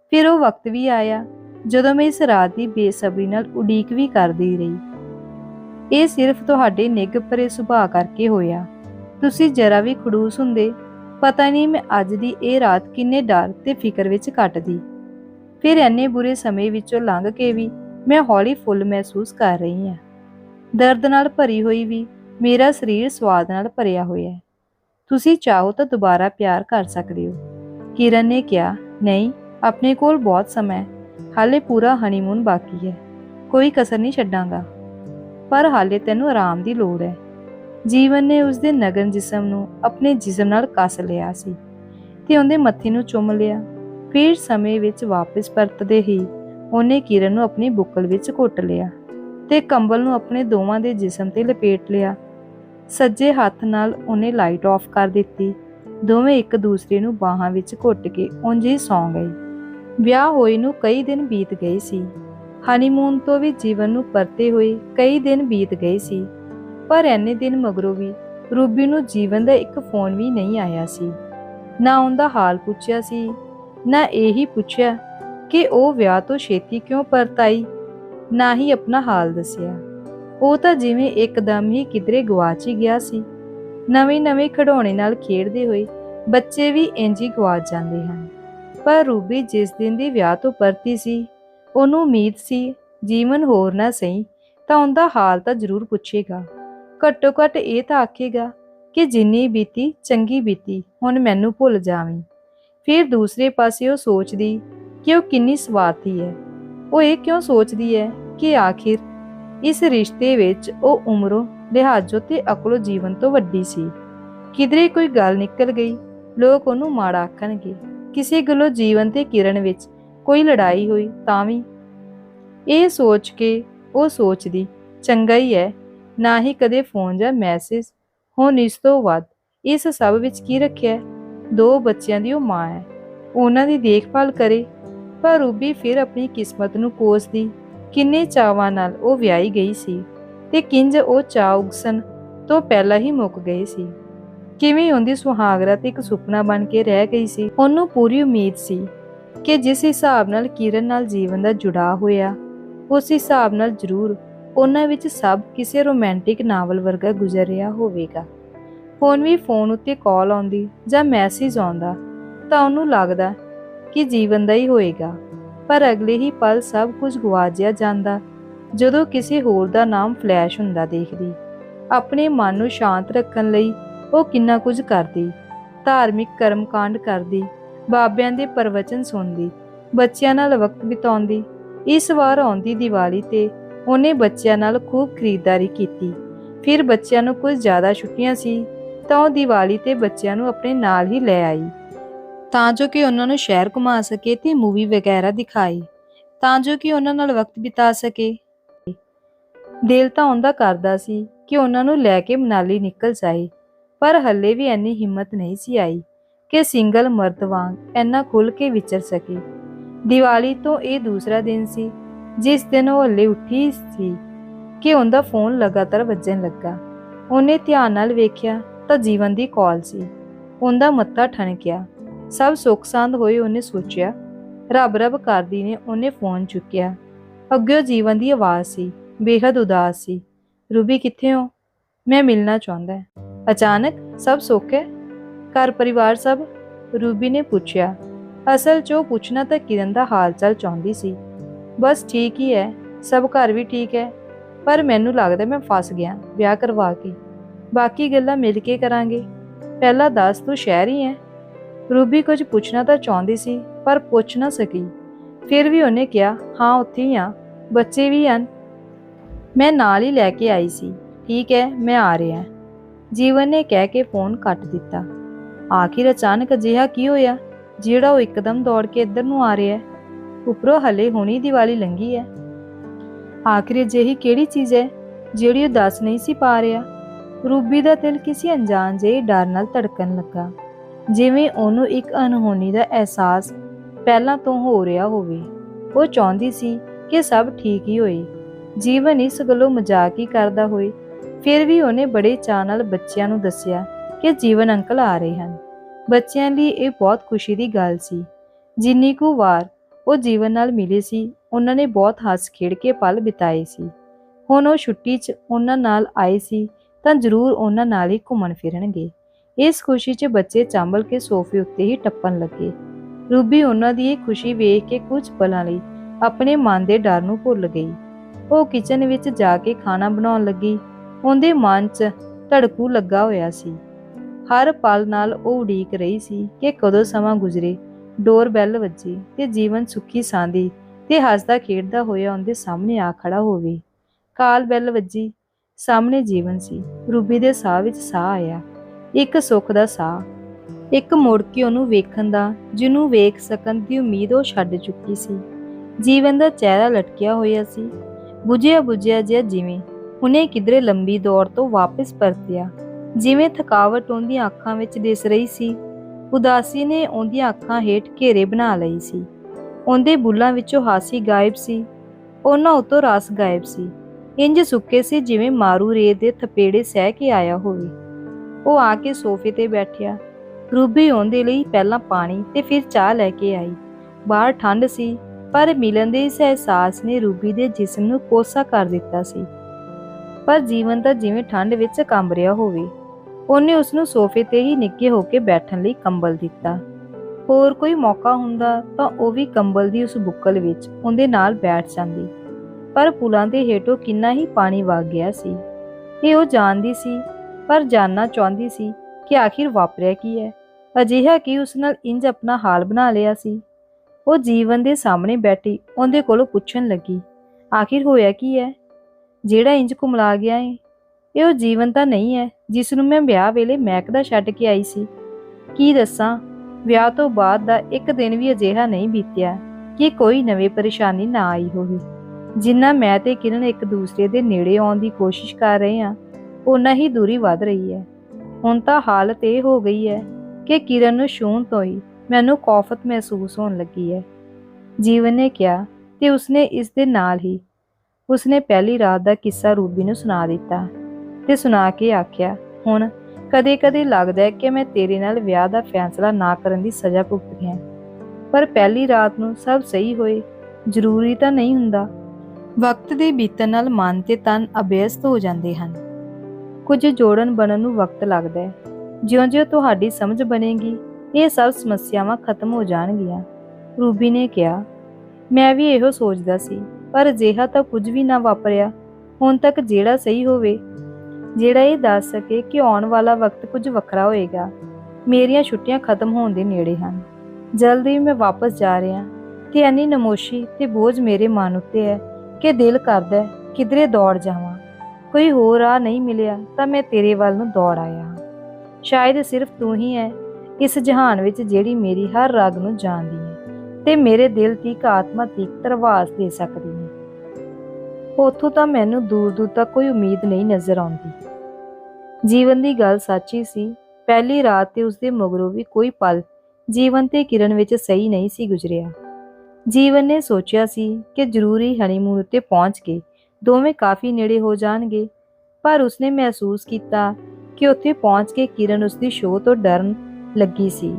ਫਿਰ ਉਹ ਵਕਤ ਵੀ ਆਇਆ ਜਦੋਂ ਮੈਂ ਇਸ ਰਾਤ ਦੀ ਬੇਸਬਰੀ ਨਾਲ ਉਡੀਕ ਵੀ ਕਰਦੀ ਰਹੀ। ਇਹ ਸਿਰਫ ਤੁਹਾਡੇ ਨਿੱਘ ਭਰੇ ਸੁਭਾਅ ਕਰਕੇ ਹੋਇਆ। ਤੁਸੀਂ ਜਰਾ ਵੀ ਖੜੂਸ ਹੁੰਦੇ, ਪਤਾ ਨਹੀਂ ਮੈਂ ਅੱਜ ਦੀ ਇਹ ਰਾਤ ਕਿੰਨੇ ਡਰ ਤੇ ਫਿਕਰ ਵਿੱਚ ਕੱਟਦੀ। ਫਿਰ ਐਨੇ ਬੁਰੇ ਸਮੇਂ ਵਿੱਚੋਂ ਲੰਘ ਕੇ ਵੀ ਮੈਂ ਹੌਲੀ ਫੁੱਲ ਮਹਿਸੂਸ ਕਰ ਰਹੀ ਹਾਂ। ਦਰਦ ਨਾਲ ਭਰੀ ਹੋਈ ਵੀ ਮੇਰਾ ਸਰੀਰ ਸਵਾਦ ਨਾਲ ਭਰਿਆ ਹੋਇਆ ਹੈ। ਤੁਸੀਂ ਚਾਹੋ ਤਾਂ ਦੁਬਾਰਾ ਪਿਆਰ ਕਰ ਸਕਦੇ ਹੋ। ਕਿਰਨ ਨੇ ਕਿਹਾ, ਨਹੀਂ, ਆਪਣੇ ਕੋਲ ਬਹੁਤ ਸਮਾਂ ਹੈ। ਹਾਲੇ ਪੂਰਾ ਹਨੀਮੂਨ ਬਾਕੀ ਹੈ। ਕੋਈ ਕਸਰ ਨਹੀਂ ਛੱਡਾਂਗਾ। ਪਰ ਹਾਲੇ ਤੈਨੂੰ ਆਰਾਮ ਦੀ ਲੋੜ ਹੈ। ਜੀਵਨ ਨੇ ਉਸ ਦੇ ਨਗਨ ਜਿਸਮ ਨੂੰ ਆਪਣੇ ਜਿਸਮ ਨਾਲ ਕੱਸ ਲਿਆ ਸੀ ਤੇ ਉਹਦੇ ਮੱਥੇ ਨੂੰ ਚੁੰਮ ਲਿਆ। ਫਿਰ ਸਮੇਂ ਵਿੱਚ ਵਾਪਸ ਪਰਤਦੇ ਹੀ ਉਹਨੇ ਕਿਰਨ ਨੂੰ ਆਪਣੀ ਬੁੱਕਲ ਵਿੱਚ ਘੁੱਟ ਲਿਆ ਤੇ ਕੰਬਲ ਨੂੰ ਆਪਣੇ ਦੋਵਾਂ ਦੇ ਜਿਸਮ ਤੇ ਲਪੇਟ ਲਿਆ। ਸੱਜੇ ਹੱਥ ਨਾਲ ਉਹਨੇ ਲਾਈਟ ਆਫ ਕਰ ਦਿੱਤੀ। ਦੋਵੇਂ ਇੱਕ ਦੂਸਰੇ ਨੂੰ ਬਾਹਾਂ ਵਿੱਚ ਘੁੱਟ ਕੇ ਉਂਝ ਹੀ ਸੌਂ ਗਏ। ਵਿਆਹ ਹੋਏ ਨੂੰ ਕਈ ਦਿਨ ਬੀਤ ਗਏ ਸੀ। ਹਨੀਮੂਨ ਤੋਂ ਵੀ ਜੀਵਨ ਨੂੰ ਪਰਤੇ ਹੋਏ ਕਈ ਦਿਨ ਬੀਤ ਗਏ ਸੀ। ਪਰ ਐਨੇ ਦਿਨ ਮਗਰੋਂ ਵੀ ਰੂਬੀ ਨੂੰ ਜੀਵਨ ਦਾ ਇੱਕ ਫੋਨ ਵੀ ਨਹੀਂ ਆਇਆ ਸੀ। ਨਾ ਉਹਦਾ ਹਾਲ ਪੁੱਛਿਆ ਸੀ, ਨਾ ਇਹੀ ਪੁੱਛਿਆ ਕਿ ਉਹ ਵਿਆਹ ਤੋਂ ਛੇਤੀ ਕਿਉਂ ਪਰਤ ਆਈ, ਨਾ ਹੀ ਆਪਣਾ ਹਾਲ ਦੱਸਿਆ। ਉਹ ਤਾਂ ਜਿਵੇਂ ਇੱਕਦਮ ਹੀ ਕਿਧਰੇ ਗਵਾਚ ਹੀ ਗਿਆ ਸੀ। ਨਵੇਂ ਨਵੇਂ ਖਿਡੌਣੇ ਨਾਲ ਖੇਡਦੇ ਹੋਏ ਬੱਚੇ ਵੀ ਇੰਜ ਹੀ ਗਵਾਚ ਜਾਂਦੇ ਹਨ। ਪਰ ਰੂਬੀ ਜਿਸ ਦਿਨ ਦੀ ਵਿਆਹ ਤੋਂ ਪਰਤੀ ਸੀ, ਉਹਨੂੰ ਉਮੀਦ ਸੀ, ਜੀਵਨ ਹੋਰ ਨਾ ਸਹੀ, ਤਾਂ ਉਹਦਾ ਹਾਲ ਤਾਂ ਜ਼ਰੂਰ ਪੁੱਛੇਗਾ। ਘੱਟੋ ਘੱਟ ਇਹ ਤਾਂ ਆਖੇਗਾ ਕਿ ਜਿੰਨੀ ਬੀਤੀ, ਚੰਗੀ ਬੀਤੀ, ਹੁਣ ਮੈਨੂੰ ਭੁੱਲ ਜਾਵੀਂ। ਫਿਰ ਦੂਸਰੇ ਪਾਸੇ ਉਹ ਸੋਚਦੀ ਕਿ ਉਹ ਕਿੰਨੀ ਸਵਾਰਥੀ ਹੈ। ਉਹ ਇਹ ਕਿਉਂ ਸੋਚਦੀ ਹੈ ਕਿ ਆਖਿਰ ਇਸ ਰਿਸ਼ਤੇ ਵਿੱਚ ਉਹ ਉਮਰੋਂ, ਲਿਹਾਜ਼ੋ ਤੇ ਅਕਲੋ ਜੀਵਨ ਤੋਂ ਵੱਡੀ ਸੀ। ਕਿਧਰੇ ਕੋਈ ਗੱਲ ਨਿਕਲ ਗਈ, ਲੋਕ ਉਹਨੂੰ ਮਾੜਾ ਆਖਣਗੇ। ਕਿਸੇ ਗੱਲੋਂ ਜੀਵਨ ਤੇ ਕਿਰਨ ਵਿੱਚ ਕੋਈ ਲੜਾਈ ਹੋਈ ਤਾਂ ਵੀ। ਇਹ ਸੋਚ ਕੇ ਉਹ ਸੋਚਦੀ, ਚੰਗਾ ਹੀ ਹੈ ਨਾ ਹੀ ਕਦੇ ਫੋਨ ਜਾਂ ਮੈਸੇਜ ਹੁਣ ਇਸ ਤੋਂ ਵੱਧ ਇਸ ਸਭ ਵਿੱਚ ਕੀ ਰੱਖਿਆ? ਦੋ ਬੱਚਿਆਂ ਦੀ ਉਹ ਮਾਂ ਹੈ ਉਹਨਾਂ ਦੀ ਦੇਖਭਾਲ ਕਰੇ, ਪਰ ਰੂਬੀ ਫਿਰ ਆਪਣੀ ਕਿਸਮਤ ਨੂੰ ਕੋਸਦੀ ਕਿੰਨੇ ਚਾਵਾਂ ਨਾਲ ਉਹ ਵਿਆਹੀ ਗਈ ਸੀ ਤੇ ਕਿੰਜ ਉਹ ਚਾਅ ਉਗਸਨ ਤੋਂ ਪਹਿਲਾਂ ਹੀ ਮੁੱਕ ਗਏ ਸੀ। ਕਿਵੇਂ ਉਹਦੀ ਸੁਹਾਗਰਾ ਤੇ ਇੱਕ ਸੁਪਨਾ ਬਣ ਕੇ ਰਹਿ ਗਈ ਸੀ, ਉਹਨੂੰ ਪੂਰੀ ਉਮੀਦ ਸੀ ਕਿ ਜਿਸ ਹਿਸਾਬ ਨਾਲ ਕਿਰਨ ਨਾਲ ਜੀਵਨ ਦਾ ਜੁੜਾ ਹੋਇਆ, ਉਸ ਹਿਸਾਬ ਨਾਲ ਜ਼ਰੂਰ ਉਹਨਾਂ ਵਿੱਚ ਸਭ ਕਿਸੇ ਰੋਮਾਂਟਿਕ ਨਾਵਲ ਵਰਗਾ ਗੁਜ਼ਰ ਰਿਹਾ ਹੋਵੇਗਾ। ਹੁਣ ਵੀ ਫੋਨ ਉੱਤੇ ਕਾਲ ਆਉਂਦੀ ਜਾਂ ਮੈਸੇਜ ਆਉਂਦਾ ਤਾਂ ਉਹਨੂੰ ਲੱਗਦਾ ਕਿ ਜੀਵਨ ਦਾ ਹੀ ਹੋਏਗਾ, ਪਰ ਅਗਲੇ ਹੀ ਪਲ ਸਭ ਕੁਝ ਗਵਾਜਿਆ ਜਾਂਦਾ, ਜਦੋਂ ਕਿਸੇ ਹੋਰ ਦਾ ਨਾਮ ਫਲੈਸ਼ ਹੁੰਦਾ ਦੇਖਦੀ। ਆਪਣੇ ਮਨ ਨੂੰ ਸ਼ਾਂਤ ਰੱਖਣ ਲਈ ਉਹ ਕਿੰਨਾ ਕੁਝ ਕਰਦੀ। ਧਾਰਮਿਕ ਕਰਮਕਾਂਡ ਕਰਦੀ, ਬਾਬਿਆਂ ਦੇ ਪ੍ਰਵਚਨ ਸੁਣਦੀ, ਬੱਚਿਆਂ ਨਾਲ ਵਕਤ ਬਿਤਾਉਂਦੀ। ਇਸ ਵਾਰ ਆਉਂਦੀ ਦੀਵਾਲੀ ਤੇ ਉਹਨੇ ਬੱਚਿਆਂ ਨਾਲ ਖੂਬ ਖਰੀਦਦਾਰੀ ਕੀਤੀ। ਫਿਰ ਬੱਚਿਆਂ ਨੂੰ ਕੁਝ ਜ਼ਿਆਦਾ ਛੁੱਟੀਆਂ ਸੀ, ਤਾਂ ਉਹ ਦੀਵਾਲੀ ਤੇ ਬੱਚਿਆਂ ਨੂੰ ਆਪਣੇ ਨਾਲ ਹੀ ਲੈ ਆਈ। ਤਾਂ ਜੋ ਕਿ ਉਹਨਾਂ ਨੂੰ ਸ਼ਹਿਰ ਘੁਮਾ ਸਕੇ ਤੇ ਮੂਵੀ ਵਗੈਰਾ ਦਿਖਾਈ। ਤਾਂ ਜੋ ਕਿ ਉਹਨਾਂ ਨਾਲ ਵਕਤ ਬਿਤਾ ਸਕੇ। ਦਿਲ ਤਾਂ ਉਹਦਾ ਕਰਦਾ ਸੀ ਕਿ ਉਹਨਾਂ ਨੂੰ ਲੈ ਕੇ ਮਨਾਲੀ ਨਿਕਲ ਜਾਏ। ਪਰ ਹੱਲੇ ਵੀ ਇੰਨੀ ਹਿੰਮਤ ਨਹੀਂ ਸੀ ਆਈ ਕਿ ਸਿੰਗਲ ਮਰਦ ਵਾਂਗ ਇੰਨਾ ਖੁੱਲ ਕੇ ਵਿਚਰ ਸਕੇ। ਦੀਵਾਲੀ ਤੋਂ ਇਹ ਦੂਸਰਾ ਦਿਨ ਸੀ, ਜਿਸ ਦਿਨ ਉਹ ਹੱਲੇ ਉੱਠੀ ਸੀ ਕਿ ਉਹਦਾ ਫੋਨ ਲਗਾਤਾਰ ਵੱਜਣ ਲੱਗਾ। ਉਹਨੇ ਧਿਆਨ ਨਾਲ ਵੇਖਿਆ ਤਾਂ ਜੀਵਨ ਦੀ ਕਾਲ ਸੀ। ਉਹਦਾ ਮੱਥਾ ਠਣਕਿਆ। ਸਭ ਸੁੱਖ ਸੰਦ ਹੋਏ ਉਹਨੇ ਸੋਚਿਆ, ਰੱਬ ਰੱਬ ਕਰਦੀ ਨੇ ਉਹਨੇ ਫੋਨ ਚੁੱਕਿਆ। ਅੱਗੇ ਜੀਵਨ ਦੀ ਆਵਾਜ਼ ਸੀ ਬੇहद ਉਦਾਸ ਸੀ, ਰੂਬੀ ਕਿੱਥੇ ਹੋ? ਮੈਂ ਮਿਲਣਾ ਚਾਹੁੰਦਾ ਅਚਾਨਕ ਸਭ ਸੁੱਖ ਹੈ ਘਰ ਪਰਿਵਾਰ ਸਭ, ਰੂਬੀ ਨੇ ਪੁੱਛਿਆ। ਅਸਲ 'ਚ ਉਹ ਪੁੱਛਣਾ ਤਾਂ ਕਿਰਨ ਦਾ ਹਾਲ ਚਾਲ ਚਾਹੁੰਦੀ ਸੀ। ਬਸ ਠੀਕ ਹੀ ਹੈ, ਸਭ ਘਰ ਵੀ ਠੀਕ ਹੈ। ਪਰ ਮੈਨੂੰ ਲੱਗਦਾ ਮੈਂ ਫਸ ਗਿਆ, ਵਿਆਹ ਕਰਵਾ ਕੇ। ਬਾਕੀ ਗੱਲਾਂ ਮਿਲ ਕੇ ਕਰਾਂਗੇ। ਪਹਿਲਾਂ ਦੱਸ ਤੂੰ ਸ਼ਹਿਰ ਹੀ ਹੈ। ਰੂਬੀ ਕੁਝ ਪੁੱਛਣਾ ਤਾਂ ਚਾਹੁੰਦੀ ਸੀ, ਪਰ ਪੁੱਛ ਨਾ ਸਕੀ। ਫਿਰ ਵੀ ਉਹਨੇ ਕਿਹਾ, ਹਾਂ, ਉੱਥੇ ਹੀ ਆ ਬੱਚੇ ਵੀ ਹਨ। ਮੈਂ ਨਾਲ ਹੀ ਲੈ ਕੇ ਆਈ ਸੀ। ਠੀਕ ਹੈ, ਮੈਂ ਆ ਰਿਹਾ। ਜੀਵਨ ਨੇ ਕਹਿ ਕੇ ਫੋਨ ਕੱਟ ਦਿੱਤਾ। ਆਖਿਰ ਅਚਾਨਕ ਅਜਿਹਾ ਕੀ ਹੋਇਆ? ਜਿਹੜਾ ਉਹ ਇੱਕਦਮ ਦੌੜ ਕੇ ਇੱਧਰ ਨੂੰ ਆ ਰਿਹਾ ਹੈ। ਉੱਪਰੋਂ ਹਲੇ ਹੁਣੀ ਦੀਵਾਲੀ ਲੰਗੀ ਹੈ। ਆਖਿਰ ਅਜਿਹੀ ਕਿਹੜੀ ਚੀਜ਼ ਹੈ ਜਿਹੜੀ ਉਹ ਦੱਸ ਨਹੀਂ ਸੀ ਪਾ ਰਿਹਾ? ਰੂਬੀ ਦਾ ਦਿਲ ਕਿਸੇ ਅਣਜਾਣ ਜਿਹੇ ਡਰ ਨਾਲ ਧੜਕਣ ਲੱਗਾ। ਜਿਵੇਂ ਉਹਨੂੰ ਇੱਕ ਅਨਹੋਣੀ ਦਾ ਅਹਿਸਾਸ ਪਹਿਲਾਂ ਤੋਂ ਹੋ ਰਿਹਾ ਹੋਵੇ। ਉਹ ਚਾਹੁੰਦੀ ਸੀ ਕਿ ਸਭ ਠੀਕ ਹੀ ਹੋਏ। ਜੀਵਨ ਇਸ ਗੱਲੋਂ ਮਜ਼ਾਕ ਹੀ ਕਰਦਾ ਹੋਏ ਫਿਰ ਵੀ ਉਹਨੇ ਬੜੇ ਚਾਅ ਨਾਲ ਬੱਚਿਆਂ ਨੂੰ ਦੱਸਿਆ ਕਿ ਜੀਵਨ ਅੰਕਲ ਆ ਰਹੇ ਹਨ। ਬੱਚਿਆਂ ਲਈ ਇਹ ਬਹੁਤ ਖੁਸ਼ੀ ਦੀ ਗੱਲ ਸੀ। ਜਿੰਨੀ ਕੁ ਵਾਰ ਉਹ ਜੀਵਨ ਨਾਲ ਮਿਲੇ ਸੀ, ਉਹਨਾਂ ਨੇ ਬਹੁਤ ਹੱਸ ਖੇਡ ਕੇ ਪਲ ਬਿਤਾਏ ਸੀ। ਹੁਣ ਉਹ ਛੁੱਟੀ 'ਚ ਉਹਨਾਂ ਨਾਲ ਆਏ ਸੀ ਤਾਂ ਜ਼ਰੂਰ ਉਹਨਾਂ ਨਾਲ ਹੀ ਘੁੰਮਣ ਫਿਰਨਗੇ। ਇਸ ਖੁਸ਼ੀ 'ਚ ਬੱਚੇ ਚਾਂਬਲ ਕੇ ਸੋਫੇ ਉੱਤੇ ਹੀ ਟੱਪਣ ਲੱਗੇ। ਰੂਬੀ ਉਹਨਾਂ ਦੀ ਇਹ ਖੁਸ਼ੀ ਵੇਖ ਕੇ ਕੁਝ ਪਲਾਂ ਲਈ ਆਪਣੇ ਮਨ ਦੇ ਡਰ ਨੂੰ ਭੁੱਲ ਗਈ। ਉਹ ਕਿਚਨ ਵਿੱਚ ਜਾ ਕੇ ਖਾਣਾ ਬਣਾਉਣ ਲੱਗੀ। ਉਹਦੇ ਮਨ 'ਚ ਧੜਕੂ ਲੱਗਾ ਹੋਇਆ ਸੀ। ਹਰ ਪਲ ਨਾਲ ਉਹ ਉਡੀਕ ਰਹੀ ਸੀ ਕਿ ਕਦੋਂ ਸਮਾਂ ਗੁਜ਼ਰੇ। ਡੋਰ ਬੈਲ ਵੱਜੀ ਤੇ ਜੀਵਨ ਸੁੱਖੀ ਸਾਂਦੀ ਤੇ ਹੱਸਦਾ ਖੇਡਦਾ ਹੋਇਆ ਉਹਦੇ ਸਾਹਮਣੇ ਆ ਖੜਾ ਹੋਵੇ। ਕਾਲ ਬੈਲ ਵੱਜੀ। ਸਾਹਮਣੇ ਜੀਵਨ ਸੀ। ਰੂਬੀ ਦੇ ਸਾਹ ਵਿੱਚ ਸਾਹ ਆਇਆ। ਇੱਕ ਸੁੱਖ ਦਾ ਸਾਹ। ਇੱਕ ਮੁੜ ਕੇ ਉਹਨੂੰ ਵੇਖਣ ਦਾ, ਜਿਹਨੂੰ ਵੇਖ ਸਕਣ ਦੀ ਉਮੀਦ ਉਹ ਛੱਡ ਚੁੱਕੀ ਸੀ। ਜੀਵਨ ਦਾ ਚਿਹਰਾ ਲਟਕਿਆ ਹੋਇਆ ਸੀ। ਬੁਝਿਆ ਬੁਝਿਆ ਜਿਹਾ ਜਿਵੇਂ ਹੁਣੇ ਕਿਧਰੇ ਲੰਬੀ ਦੌੜ ਤੋਂ ਵਾਪਸ ਪਰਤਿਆ। ਜਿਵੇਂ ਥਕਾਵਟ ਉਹਦੀਆਂ ਅੱਖਾਂ ਵਿੱਚ ਦਿਸ ਰਹੀ ਸੀ, ਉਦਾਸੀ ਨੇ ਉਹਦੀਆਂ ਅੱਖਾਂ ਹੇਠ ਘੇਰੇ ਬਣਾ ਲਈ ਸੀ। ਉਹਦੇ ਬੁੱਲਾਂ ਵਿੱਚੋਂ ਹਾਸੀ ਗਾਇਬ ਸੀ, ਉਹਨਾਂ ਉਤੋਂ ਰਸ ਗਾਇਬ ਸੀ। ਇੰਜ ਸੁੱਕੇ ਸੀ ਜਿਵੇਂ ਮਾਰੂ ਰੇਤ ਦੇ ਥਪੇੜੇ ਸਹਿ ਕੇ ਆਇਆ ਹੋਵੇ। ਉਹ ਆ ਕੇ ਸੋਫੇ ਤੇ ਬੈਠਿਆ। ਰੂਬੀ ਉਹਦੇ ਲਈ ਪਹਿਲਾਂ ਪਾਣੀ ਤੇ ਫਿਰ ਚਾਹ ਲੈ ਕੇ ਆਈ। ਬਾਹਰ ਠੰਡ ਸੀ, ਪਰ ਮਿਲਣ ਦੇ ਇਸ ਅਹਿਸਾਸ ਨੇ ਰੂਬੀ ਦੇ ਜਿਸਮ ਨੂੰ ਕੋਸਾ ਕਰ ਦਿੱਤਾ ਸੀ। ਪਰ ਜੀਵਨ ਤਾਂ ਜਿਵੇਂ ਠੰਡ ਵਿੱਚ ਕੰਬ ਰਿਹਾ ਹੋਵੇ। ਉਹਨੇ ਉਸ ਨੂੰ ਸੋਫੇ ਤੇ ਹੀ ਨਿੱਘੇ ਹੋ ਕੇ ਬੈਠਣ ਲਈ ਕੰਬਲ ਦਿੱਤਾ। ਹੋਰ ਕੋਈ ਮੌਕਾ ਹੁੰਦਾ ਤਾਂ ਉਹ ਵੀ ਕੰਬਲ ਦੀ ਉਸ ਬੁੱਕਲ ਵਿੱਚ ਉਹਦੇ ਨਾਲ ਬੈਠ ਜਾਂਦੀ। ਪਰ ਪੁਲਾਂ ਦੇ ਹੇਠੋਂ ਕਿੰਨਾ ਹੀ ਪਾਣੀ ਵਗ ਗਿਆ ਸੀ। ਇਹ ਉਹ ਜਾਣਦੀ ਸੀ, ਪਰ ਜਾਨਣਾ ਚਾਹੁੰਦੀ ਸੀ ਕਿ ਆਖਿਰ ਵਾਪਰਿਆ ਕੀ ਹੈ। ਅਜਿਹਾ ਕਿ ਉਸ ਨਾਲ ਇੰਜ ਆਪਣਾ ਹਾਲ ਬਣਾ ਲਿਆ ਸੀ। ਉਹ ਜੀਵਨ ਦੇ ਸਾਹਮਣੇ ਬੈਠੀ ਉਹਦੇ ਕੋਲੋਂ ਪੁੱਛਣ ਲੱਗੀ, ਆਖਿਰ ਹੋਇਆ ਕੀ ਹੈ? ਜਿਹੜਾ ਇੰਜ ਕੁਮਲਾ ਗਿਆ ਏ, ਇਹ ਉਹ ਜੀਵਨ ਤਾਂ ਨਹੀਂ ਹੈ ਜਿਸ ਨੂੰ ਮੈਂ ਵਿਆਹ ਵੇਲੇ ਮਹਿਕਦਾ ਛੱਡ ਕੇ ਆਈ ਸੀ। ਕੀ ਦੱਸਾਂ, ਵਿਆਹ ਤੋਂ ਬਾਅਦ ਦਾ ਇੱਕ ਦਿਨ ਵੀ ਅਜਿਹਾ ਨਹੀਂ ਬੀਤਿਆ ਕਿ ਕੋਈ ਨਵੀਂ ਪਰੇਸ਼ਾਨੀ ਨਾ ਆਈ ਹੋਵੇ। ਜਿੰਨਾ ਮੈਂ ਤੇ ਕਿਰਨ ਇੱਕ ਦੂਸਰੇ ਦੇ ਨੇੜੇ ਆਉਣ ਦੀ ਕੋਸ਼ਿਸ਼ ਕਰ ਰਹੇ ਹਾਂ ਉਨਾ ਹੀ ਦੂਰੀ ਵੱਧ ਰਹੀ ਹੈ ਹੁਣ ਤਾਂ ਹਾਲਤ ਇਹ ਹੋ ਗਈ ਹੈ ਕਿ ਕਿਰਨ ਨੂੰ ਛੂਹਣ ਤੋਂ ਹੀ ਮੈਨੂੰ ਕੌਫਤ ਮਹਿਸੂਸ ਹੋਣ ਲੱਗੀ ਹੈ ਜੀਵਨ ਨੇ ਕਿਹਾ ਤੇ ਉਸਨੇ ਇਸ ਦੇ ਨਾਲ ਹੀ ਉਸਨੇ ਪਹਿਲੀ ਰਾਤ ਦਾ ਕਿੱਸਾ ਰੂਬੀ ਨੂੰ ਸੁਣਾ ਦਿੱਤਾ ਤੇ ਸੁਣਾ ਕੇ ਆਖਿਆ, ਹੁਣ ਕਦੇ-ਕਦੇ ਲੱਗਦਾ ਹੈ ਕਿ ਮੈਂ ਤੇਰੇ ਨਾਲ ਵਿਆਹ ਦਾ ਫੈਸਲਾ ਨਾ ਕਰਨ ਦੀ ਸਜ਼ਾ ਭੁਗਤ ਰਿਹਾ ਪਰ ਪਹਿਲੀ ਰਾਤ ਨੂੰ ਸਭ ਸਹੀ ਹੋਏ, ਜ਼ਰੂਰੀ ਤਾਂ ਨਹੀਂ ਹੁੰਦਾ। ਵਕਤ ਦੇ ਬੀਤਣ ਨਾਲ ਮਨ ਤੇ ਤਨ ਅਭਿਅਸਤ ਹੋ ਜਾਂਦੇ ਹਨ। ਕੁਝ ਜੋੜਨ ਬਣਨ ਨੂੰ ਵਕਤ ਲੱਗਦਾ ਹੈ। ਜਿਉਂ-ਜਿਉਂ ਤੁਹਾਡੀ ਸਮਝ ਬਣੇਗੀ, ਇਹ ਸਭ ਸਮੱਸਿਆਵਾਂ ਖਤਮ ਹੋ ਜਾਣਗੀਆਂ। ਰੂਬੀ ਨੇ ਕਿਹਾ, ਮੈਂ ਵੀ ਇਹੋ ਸੋਚਦਾ ਸੀ ਪਰ ਅਜਿਹਾ ਤਾਂ ਕੁਝ ਵੀ ਨਾ ਵਾਪਰਿਆ। ਹੁਣ ਤੱਕ ਜਿਹੜਾ ਸਹੀ ਹੋਵੇ, ਜਿਹੜਾ ਇਹ ਦੱਸ ਸਕੇ ਕਿ ਆਉਣ ਵਾਲਾ ਵਕਤ ਕੁਝ ਵੱਖਰਾ ਹੋਏਗਾ, ਮੇਰੀਆਂ ਛੁੱਟੀਆਂ ਖਤਮ ਹੋਣ ਦੇ ਨੇੜੇ ਹਨ। ਜਲਦੀ ਮੈਂ ਵਾਪਸ ਜਾ ਰਿਹਾ ਤੇ ਐਨੀ ਨਮੋਸ਼ੀ ਤੇ ਬੋਝ ਮੇਰੇ ਮਨ ਉੱਤੇ ਹੈ ਕਿ ਦਿਲ ਕਰਦਾ ਹੈ ਕਿਧਰੇ ਦੌੜ ਜਾਵਾਂ। ਕੋਈ ਹੋਰ ਰਾਹ ਨਹੀਂ ਮਿਲਿਆ ਤਾਂ ਮੈਂ ਤੇਰੇ ਵੱਲ ਨੂੰ ਦੌੜ ਆਇਆ ਹਾਂ। ਸ਼ਾਇਦ ਸਿਰਫ ਤੂੰ ਹੀ ਹੈ ਇਸ ਜਹਾਨ ਵਿੱਚ ਜਿਹੜੀ ਮੇਰੀ ਹਰ ਰਗ ਨੂੰ ਜਾਣਦੀ ਹੈ ਤੇ ਮੇਰੇ ਦਿਲ ਤੀਕ ਆਤਮਾ ਤੀਕ ਤਰਵਾਸ ਦੇ ਸਕਦੀ ਹੈ। ਉਥੋਂ ਤਾਂ ਮੈਨੂੰ ਦੂਰ ਦੂਰ ਤੱਕ ਕੋਈ ਉਮੀਦ ਨਹੀਂ ਨਜ਼ਰ ਆਉਂਦੀ। ਜੀਵਨ ਦੀ ਗੱਲ ਸੱਚੀ ਸੀ, ਪਹਿਲੀ ਰਾਤ ਤੇ ਉਸਦੇ ਮਗਰੋਂ ਵੀ ਕੋਈ ਪਲ ਜੀਵਨ ਤੇ ਕਿਰਨ ਵਿੱਚ ਸਹੀ ਨਹੀਂ ਸੀ ਗੁਜ਼ਰਿਆ। ਜੀਵਨ ਨੇ ਸੋਚਿਆ ਸੀ ਕਿ ਜ਼ਰੂਰੀ ਹਨੀਮੂਨ ਉੱਤੇ ਪਹੁੰਚ ਕੇ ਦੋਵੇਂ ਕਾਫੀ ਨੇੜੇ ਹੋ ਜਾਣਗੇ, ਪਰ ਉਸਨੇ ਮਹਿਸੂਸ ਕੀਤਾ ਕਿ ਉੱਥੇ ਪਹੁੰਚ ਕੇ ਕਿਰਨ ਉਸਦੀ ਸ਼ੋਅ ਤੋਂ ਡਰਨ ਲੱਗੀ ਸੀ।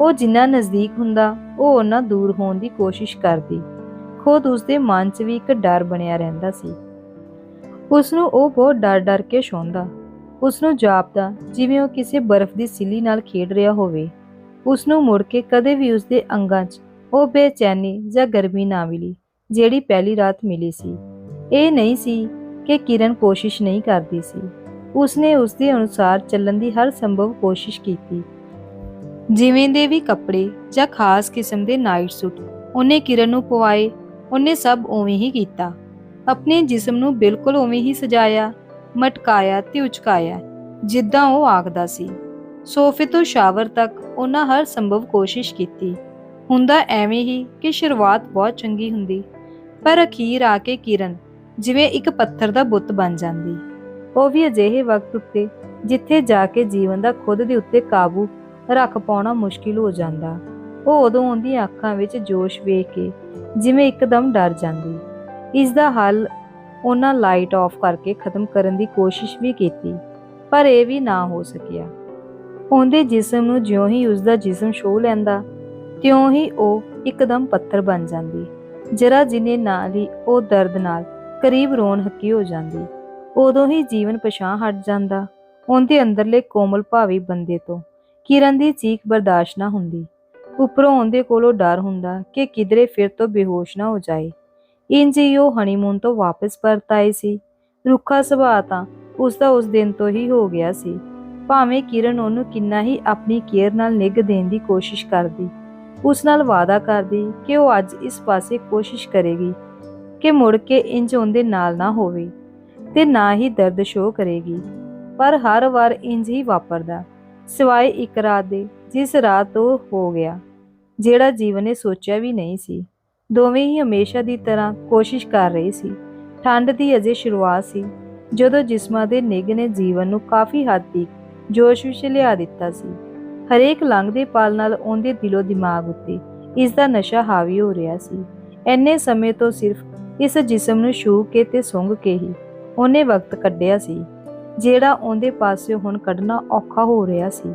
ਉਹ ਜਿੰਨਾ ਨਜ਼ਦੀਕ ਹੁੰਦਾ, ਉਹ ਉਹਨਾਂ ਦੂਰ ਹੋਣ ਦੀ ਕੋਸ਼ਿਸ਼ ਕਰਦੀ। ਖੁਦ ਉਸਦੇ ਮਨ 'ਚ ਵੀ ਇੱਕ ਡਰ ਬਣਿਆ ਰਹਿੰਦਾ ਸੀ। ਉਸ ਨੂੰ ਉਹ ਬਹੁਤ ਡਰ-ਡਰ ਕੇ ਛੋਂਦਾ ਉਸ ਨੂੰ ਜਾਪਦਾ, ਜਿਵੇਂ ਉਹ ਕਿਸੇ ਬਰਫ਼ ਦੀ ਸਿੱਲੀ ਨਾਲ ਖੇਡ ਰਿਹਾ ਹੋਵੇ। ਉਸ ਨੂੰ ਮੁੜ ਕੇ ਕਦੇ ਵੀ ਉਸਦੇ ਅੰਗਾਂ 'ਚ ਉਹ ਬੇਚੈਨੀ ਜਾਂ ਗਰਮੀ ਨਾ ਮਿਲੀ, ਜਿਹੜੀ ਪਹਿਲੀ ਰਾਤ ਮਿਲੀ ਸੀ। ਇਹ ਨਹੀਂ ਸੀ ਕਿ ਕਿਰਨ ਕੋਸ਼ਿਸ਼ ਨਹੀਂ ਕਰਦੀ ਸੀ। ਉਸਨੇ ਉਸਦੇ ਅਨੁਸਾਰ ਚੱਲਣ ਦੀ ਹਰ ਸੰਭਵ ਕੋਸ਼ਿਸ਼ ਕੀਤੀ। ਜਿਵੇਂ ਦੇ ਵੀ ਕੱਪੜੇ ਜਾਂ ਖਾਸ ਕਿਸਮ ਦੇ ਨਾਈਟ ਸੂਟ, ਉਹਨੇ ਕਿਰਨ ਨੂੰ ਪਵਾਏ ਉਹਨੇ ਸਭ ਉਵੇਂ ਹੀ ਕੀਤਾ। ਆਪਣੇ ਜਿਸਮ ਨੂੰ ਬਿਲਕੁਲ ਉਵੇਂ ਹੀ ਸਜਾਇਆ, ਮਟਕਾਇਆ ਤੇ ਉਚਕਾਇਆ, ਜਿੱਦਾਂ ਉਹ ਆਖਦਾ ਸੀ। ਸੋਫੇ ਤੋਂ ਸ਼ਾਵਰ ਤੱਕ ਉਹਨਾਂ ਹਰ ਸੰਭਵ ਕੋਸ਼ਿਸ਼ ਕੀਤੀ। ਹੁੰਦਾ ਐਵੇਂ ਹੀ ਕਿ ਸ਼ੁਰੂਆਤ ਬਹੁਤ ਚੰਗੀ ਹੁੰਦੀ, ਪਰ ਅਖੀਰ ਆ ਕੇ ਕਿਰਨ ਜਿਵੇਂ ਇੱਕ ਪੱਥਰ ਦਾ ਬੁੱਤ ਬਣ ਜਾਂਦੀ। ਉਹ ਵੀ ਅਜਿਹੇ ਵਕਤ ਉੱਤੇ ਜਿੱਥੇ ਜਾ ਕੇ ਜੀਵਨ ਦਾ ਖੁਦ ਦੇ ਉੱਤੇ ਕਾਬੂ ਰੱਖ ਪਾਉਣਾ ਮੁਸ਼ਕਿਲ ਹੋ ਜਾਂਦਾ। ਉਹ ਉਦੋਂ ਉਹਦੀਆਂ ਅੱਖਾਂ ਵਿੱਚ ਜੋਸ਼ ਵੇਖ ਕੇ ਜਿਵੇਂ ਇੱਕਦਮ ਡਰ ਜਾਂਦੀ। ਇਸ ਦਾ ਹੱਲ ਉਹਨਾਂ ਲਾਈਟ ਆਫ ਕਰਕੇ ਖਤਮ ਕਰਨ ਦੀ ਕੋਸ਼ਿਸ਼ ਵੀ ਕੀਤੀ, ਪਰ ਇਹ ਵੀ ਨਾ ਹੋ ਸਕਿਆ। ਉਹਦੇ ਜਿਸਮ ਨੂੰ ਜਿਉਂ ਹੀ ਉਸ ਦਾ ਜਿਸਮ ਛੋਹ ਲੈਂਦਾ, ਤਿਉਂ ਹੀ ਉਹ ਇੱਕਦਮ ਪੱਥਰ ਬਣ ਜਾਂਦੀ। ਜਰਾ ਜਿਨੇ ਨਾਲ ਹੀ ਉਹ ਦਰਦ ਨਾਲ ਕਰੀਬ ਰੋਣ ਹੱਕੀ ਹੋ ਜਾਂਦੀ, ਉਦੋਂ ਹੀ ਜੀਵਨ ਪਛਾਣ ਹਟ ਜਾਂਦਾ। ਉਹਦੇ ਅੰਦਰਲੇ ਕੋਮਲ ਭਾਵੀ ਬੰਦੇ ਤੋਂ ਕਿਰਨ ਦੀ ਚੀਖ ਬਰਦਾਸ਼ਤ ਨਾ ਹੁੰਦੀ। ਉੱਪਰੋਂ ਉਹਦੇ ਕੋਲੋਂ ਡਰ ਹੁੰਦਾ ਕਿ ਕਿਧਰੇ ਫਿਰ ਤੋਂ ਬੇਹੋਸ਼ ਨਾ ਹੋ ਜਾਏ। ਇੰਜ ਹੀ ਉਹ ਹਨੀਮੂਨ ਤੋਂ ਵਾਪਸ ਪਰਤ ਆਏ ਸੀ। ਰੁੱਖਾ ਸੁਭਾਅ ਤਾਂ ਉਸ ਦਾ ਉਸ ਦਿਨ ਤੋਂ ਹੀ ਹੋ ਗਿਆ ਸੀ। ਭਾਵੇਂ ਕਿਰਨ ਉਹਨੂੰ ਕਿੰਨਾ ਹੀ ਆਪਣੀ ਕੇਅਰ ਨਾਲ ਨਿੱਘ ਦੇਣ ਦੀ ਕੋਸ਼ਿਸ਼ ਕਰਦੀ, ਉਸ ਨਾਲ ਵਾਅਦਾ ਕਰਦੀ ਕਿ ਉਹ ਅੱਜ ਇਸ ਪਾਸੇ ਕੋਸ਼ਿਸ਼ ਕਰੇਗੀ ਕਿ ਮੁੜ ਕੇ ਇੰਜ ਉਹਦੇ ਨਾਲ ਨਾ ਹੋਵੇ ਤੇ ਨਾ ਹੀ ਦਰਦ ਸ਼ੋ ਕਰੇਗੀ। ਪਰ ਹਰ ਵਾਰ ਇੰਜ ਹੀ ਵਾਪਰਦਾ। ਸਿਵਾਏ ਇੱਕ ਰਾਤ ਦੇ, ਜਿਸ ਰਾਤ ਉਹ ਹੋ ਗਿਆ। ਜਿਹੜਾ ਜੀਵਨ ਨੇ ਸੋਚਿਆ ਵੀ ਨਹੀਂ ਸੀ। ਦੋਵੇਂ ਹੀ ਹਮੇਸ਼ਾ ਦੀ ਤਰ੍ਹਾਂ ਕੋਸ਼ਿਸ਼ ਕਰ ਰਹੇ ਸੀ। ਠੰਡ ਦੀ ਅਜੇ ਸ਼ੁਰੂਆਤ ਸੀ, ਜਦੋਂ ਜਿਸਮਾਂ ਦੇ ਨਿੱਘ ਨੇ ਜੀਵਨ ਨੂੰ ਕਾਫੀ ਹੱਦ ਤੱਕ ਜੋਸ਼ ਵਿੱਚ ਲਿਆ ਦਿੱਤਾ ਸੀ। ਹਰੇਕ ਲੰਘਦੇ ਪਲ ਨਾਲ ਉਹਦੇ ਦਿਲੋਂ ਦਿਮਾਗ ਉੱਤੇ ਇਸ ਦਾ ਨਸ਼ਾ ਹਾਵੀ ਹੋ ਰਿਹਾ ਸੀ। ਐਨੇ ਸਮੇਂ ਤੋਂ ਸਿਰਫ ਇਸ ਜਿਸਮ ਨੂੰ ਛੂ ਕੇ ਤੇ ਸੁੰਘ ਕੇ ਹੀ ਉਹਨੇ ਵਕਤ ਕੱਢਿਆ ਸੀ, ਜਿਹੜਾ ਉਹਦੇ ਪਾਸਿਓਂ ਹੁਣ ਕੱਢਣਾ ਔਖਾ ਹੋ ਰਿਹਾ ਸੀ।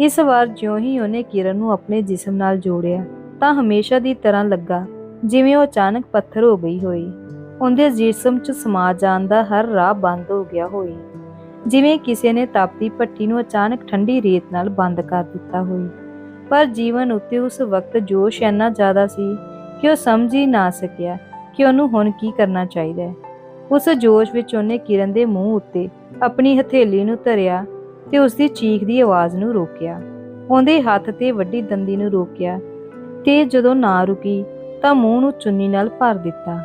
ਇਸ ਵਾਰ ਜਿਉਂ ਹੀ ਉਹਨੇ ਕਿਰਨ ਨੂੰ ਆਪਣੇ ਜਿਸਮ ਨਾਲ ਜੋੜਿਆ, ਤਾਂ ਹਮੇਸ਼ਾ ਦੀ ਤਰ੍ਹਾਂ ਲੱਗਾ, ਜਿਵੇਂ ਉਹ ਅਚਾਨਕ ਪੱਥਰ ਹੋ ਗਈ ਹੋਈ। ਉਹਦੇ ਜਿਸਮ 'ਚ ਸਮਾ ਜਾਣ ਦਾ ਹਰ ਰਾਹ ਬੰਦ ਹੋ ਗਿਆ ਹੋਈ। ਜਿਵੇਂ ਕਿਸੇ ਨੇ ਤਪਦੀ ਭੱਟੀ ਨੂੰ ਅਚਾਨਕ ਠੰਡੀ ਰੇਤ ਨਾਲ ਬੰਦ ਕਰ ਦਿੱਤਾ ਹੋਈ। ਪਰ ਜੀਵਨ ਉੱਤੇ ਉਸ ਵਕਤ ਜੋਸ਼ ਇੰਨਾ ਜ਼ਿਆਦਾ ਸੀ ਕਿ ਉਹ ਸਮਝ ਹੀ ਨਾ ਸਕਿਆ ਕਿ ਉਹਨੂੰ ਹੁਣ ਕੀ ਕਰਨਾ ਚਾਹੀਦਾ ਹੈ। ਉਸ ਜੋਸ਼ ਵਿੱਚ ਉਹਨੇ ਕਿਰਨ ਦੇ ਮੂੰਹ ਉੱਤੇ ਆਪਣੀ ਹਥੇਲੀ ਨੂੰ ਧਰਿਆ ਤੇ ਉਸ ਦੀ ਚੀਖ ਦੀ ਆਵਾਜ਼ ਨੂੰ ਰੋਕਿਆ। ਉਹਦੇ ਹੱਥ ਤੇ ਵੱਡੀ ਦੰਦੀ ਨੂੰ ਰੋਕਿਆ ਤੇ ਜਦੋਂ ਨਾ ਰੁਕੀ ਤਾਂ ਮੂੰਹ ਨੂੰ ਚੁੰਨੀ ਨਾਲ ਭਰ ਦਿੱਤਾ।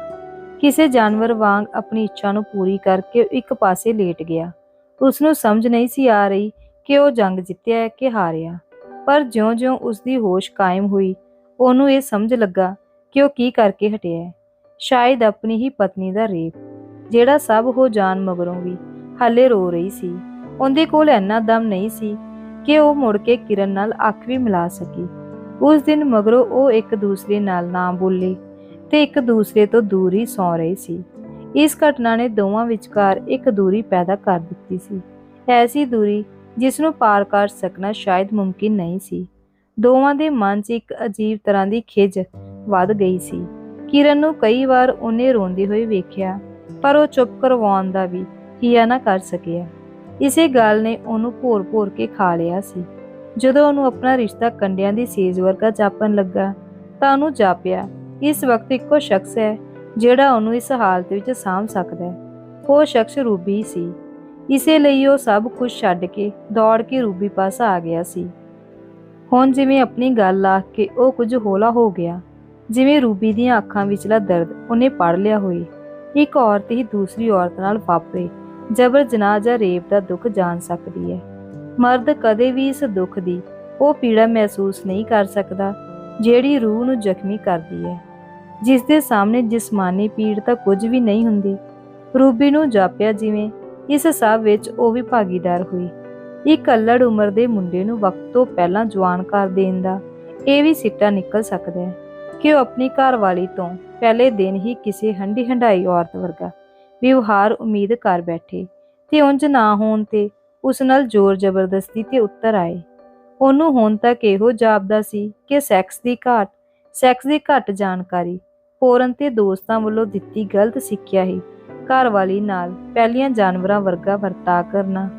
ਕਿਸੇ ਜਾਨਵਰ ਵਾਂਗ ਆਪਣੀ ਇੱਛਾ ਨੂੰ ਪੂਰੀ ਕਰਕੇ ਇੱਕ ਪਾਸੇ ਲੇਟ ਗਿਆ। ਉਸ ਨੂੰ ਸਮਝ ਨਹੀਂ ਸੀ ਆ ਰਹੀ ਕਿ ਉਹ ਜੰਗ ਜਿੱਤਿਆ ਹੈ ਕਿ ਹਾਰਿਆ। ਪਰ ਜਿਉਂ-ਜਿਉਂ ਉਸ ਦੀ ਹੋਸ਼ ਕਾਇਮ ਹੋਈ, ਉਹਨੂੰ ਇਹ ਸਮਝ ਲੱਗਾ ਕਿ ਉਹ ਕੀ ਕਰਕੇ ਹਟਿਆ ਹੈ। ਸ਼ਾਇਦ ਆਪਣੀ ਹੀ ਪਤਨੀ ਦਾ ਰੇਪ, ਜਿਹੜਾ ਸਭ ਹੋ ਜਾਣ ਮਗਰੋਂ ਵੀ ਹਾਲੇ ਰੋ ਰਹੀ ਸੀ। ਉਹਦੇ ਕੋਲ ਇੰਨਾ ਦਮ ਨਹੀਂ ਸੀ ਕਿ ਉਹ ਮੁੜ ਕੇ ਕਿਰਨ ਨਾਲ ਅੱਖ ਵੀ ਮਿਲਾ ਸਕੀ। ਉਸ ਦਿਨ ਮਗਰੋਂ ਉਹ ਇੱਕ ਦੂਸਰੇ ਨਾਲ ਨਾ ਬੋਲੇ ਤੇ ਇੱਕ ਦੂਸਰੇ ਤੋਂ ਦੂਰ ਹੀ ਸੌ ਰਹੇ ਸੀ। ਇਸ ਘਟਨਾ ਨੇ ਦੋਵਾਂ ਵਿਚਕਾਰ ਇੱਕ ਦੂਰੀ ਪੈਦਾ ਕਰ ਦਿੱਤੀ ਸੀ। ਐਸੀ ਦੂਰੀ ਜਿਸ ਨੂੰ ਪਾਰ ਕਰ ਸਕਣਾ ਸ਼ਾਇਦ ਮੁਮਕਿਨ ਨਹੀਂ ਸੀ। ਦੋਵਾਂ ਦੇ ਮਨ 'ਚ ਇੱਕ ਅਜੀਬ ਤਰ੍ਹਾਂ ਦੀ ਖਿਜ ਵੱਧ ਗਈ ਸੀ। ਕਿਰਨ ਨੂੰ ਕਈ ਵਾਰ ਉਹਨੇ ਰੋਂਦੇ ਹੋਏ ਵੇਖਿਆ, ਪਰ ਉਹ ਚੁੱਪ ਕਰਵਾਉਣ ਦਾ ਵੀ ਹਿਆ ਨਾ ਕਰ ਸਕਿਆ। ਇਸੇ ਗੱਲ ਨੇ ਉਹਨੂੰ ਭੋਰ-ਭੋਰ ਕੇ ਖਾ ਲਿਆ ਸੀ। ਜਦੋਂ ਉਹਨੂੰ ਆਪਣਾ ਰਿਸ਼ਤਾ ਕੰਡਿਆਂ ਦੀ ਸੇਜ ਵਰਗਾ ਜਾਪਣ ਲੱਗਾ, ਤਾਂ ਉਹਨੂੰ ਜਾਪਿਆ, ਇਸ ਵਕਤ ਇੱਕੋ ਸ਼ਖਸ ਹੈ, ਜਿਹੜਾ ਉਹਨੂੰ ਇਸ ਹਾਲਤ ਵਿੱਚ ਸਾਂਭ ਸਕਦਾ ਹੈ। ਉਹ ਸ਼ਖਸ ਰੂਬੀ ਸੀ। ਇਸੇ ਲਈ ਉਹ ਸਭ ਕੁਝ ਛੱਡ ਕੇ ਦੌੜ ਕੇ ਰੂਬੀ ਪਾਸ ਆ ਗਿਆ ਸੀ। ਹੁਣ ਜਿਵੇਂ ਆਪਣੀ ਗੱਲ ਆਖ ਕੇ ਉਹ ਕੁਝ ਹੌਲਾ ਹੋ ਗਿਆ, ਜਿਵੇਂ ਰੂਬੀ ਦੀਆਂ ਅੱਖਾਂ ਵਿਚਲਾ ਦਰਦ ਉਹਨੇ ਪੜ ਲਿਆ ਹੋਈ ਇੱਕ ਔਰਤ ਹੀ ਦੂਸਰੀ ਔਰਤ ਨਾਲ ਵਾਪਰੇ। ਜਬਰ ਜਨਾਹ ਜਾਂ ਰੇਪ ਦਾ ਦੁੱਖ ਜਾਣ ਸਕਦੀ ਹੈ। ਮਰਦ ਕਦੇ ਵੀ ਇਸ ਦੁੱਖ ਦੀ ਉਹ ਪੀੜਾ ਮਹਿਸੂਸ ਨਹੀਂ ਕਰ ਸਕਦਾ, ਜਿਹੜੀ ਰੂਹ ਨੂੰ ਜ਼ਖਮੀ ਕਰਦੀ ਹੈ। ਜਿਸ ਦੇ ਸਾਹਮਣੇ ਜਿਸਮਾਨੀ ਪੀੜ ਤਾਂ ਕੁਝ ਵੀ ਨਹੀਂ ਹੁੰਦੀ, ਰੂਬੀ ਨੂੰ ਜਾਪਿਆ ਜਿਵੇਂ ਇਸ ਸਭ ਵਿੱਚ ਉਹ ਵੀ ਭਾਗੀਦਾਰ ਹੋਈ। ਇੱਕ ਅਲੜ ਉਮਰ ਦੇ ਮੁੰਡੇ ਨੂੰ ਵਕਤ ਤੋਂ ਪਹਿਲਾਂ ਜਵਾਨ ਕਰ ਦੇਣ ਦਾ ਇਹ ਵੀ ਸਿੱਟਾ ਨਿਕਲ ਸਕਦਾ ਹੈ ਕਿ ਉਹ ਆਪਣੀ ਘਰਵਾਲੀ ਤੋਂ ਪਹਿਲੇ ਦਿਨ ਹੀ ਕਿਸੇ ਹੰਡੀ ਹੰਡਾਈ ਔਰਤ ਵਰਗਾ ਵਿਵਹਾਰ ਉਮੀਦ ਕਰ ਬੈਠੇ ਤੇ ਉਂਝ ਨਾ ਹੋਣ ਤੇ ਉਸ ਨਾਲ ਜ਼ੋਰ ਜ਼ਬਰਦਸਤੀ ਤੇ ਉੱਤਰ ਆਏ। ਉਹਨੂੰ ਹੁਣ ਤੱਕ ਇਹੋ ਜਾਪਦਾ ਸੀ ਕਿ ਸੈਕਸ ਦੀ ਘਾਟ, ਸੈਕਸ ਦੀ ਘੱਟ ਜਾਣਕਾਰੀ ਫੋਰਨ ਤੇ ਦੋਸਤਾਂ ਵੱਲੋਂ ਦਿੱਤੀ ਗਲਤ ਸਿੱਖਿਆ ਹੀ ਘਰਵਾਲੀ ਨਾਲ ਪਹਿਲੀਆਂ ਜਾਨਵਰਾਂ ਵਰਗਾ ਵਰਤਾ ਕਰਨਾ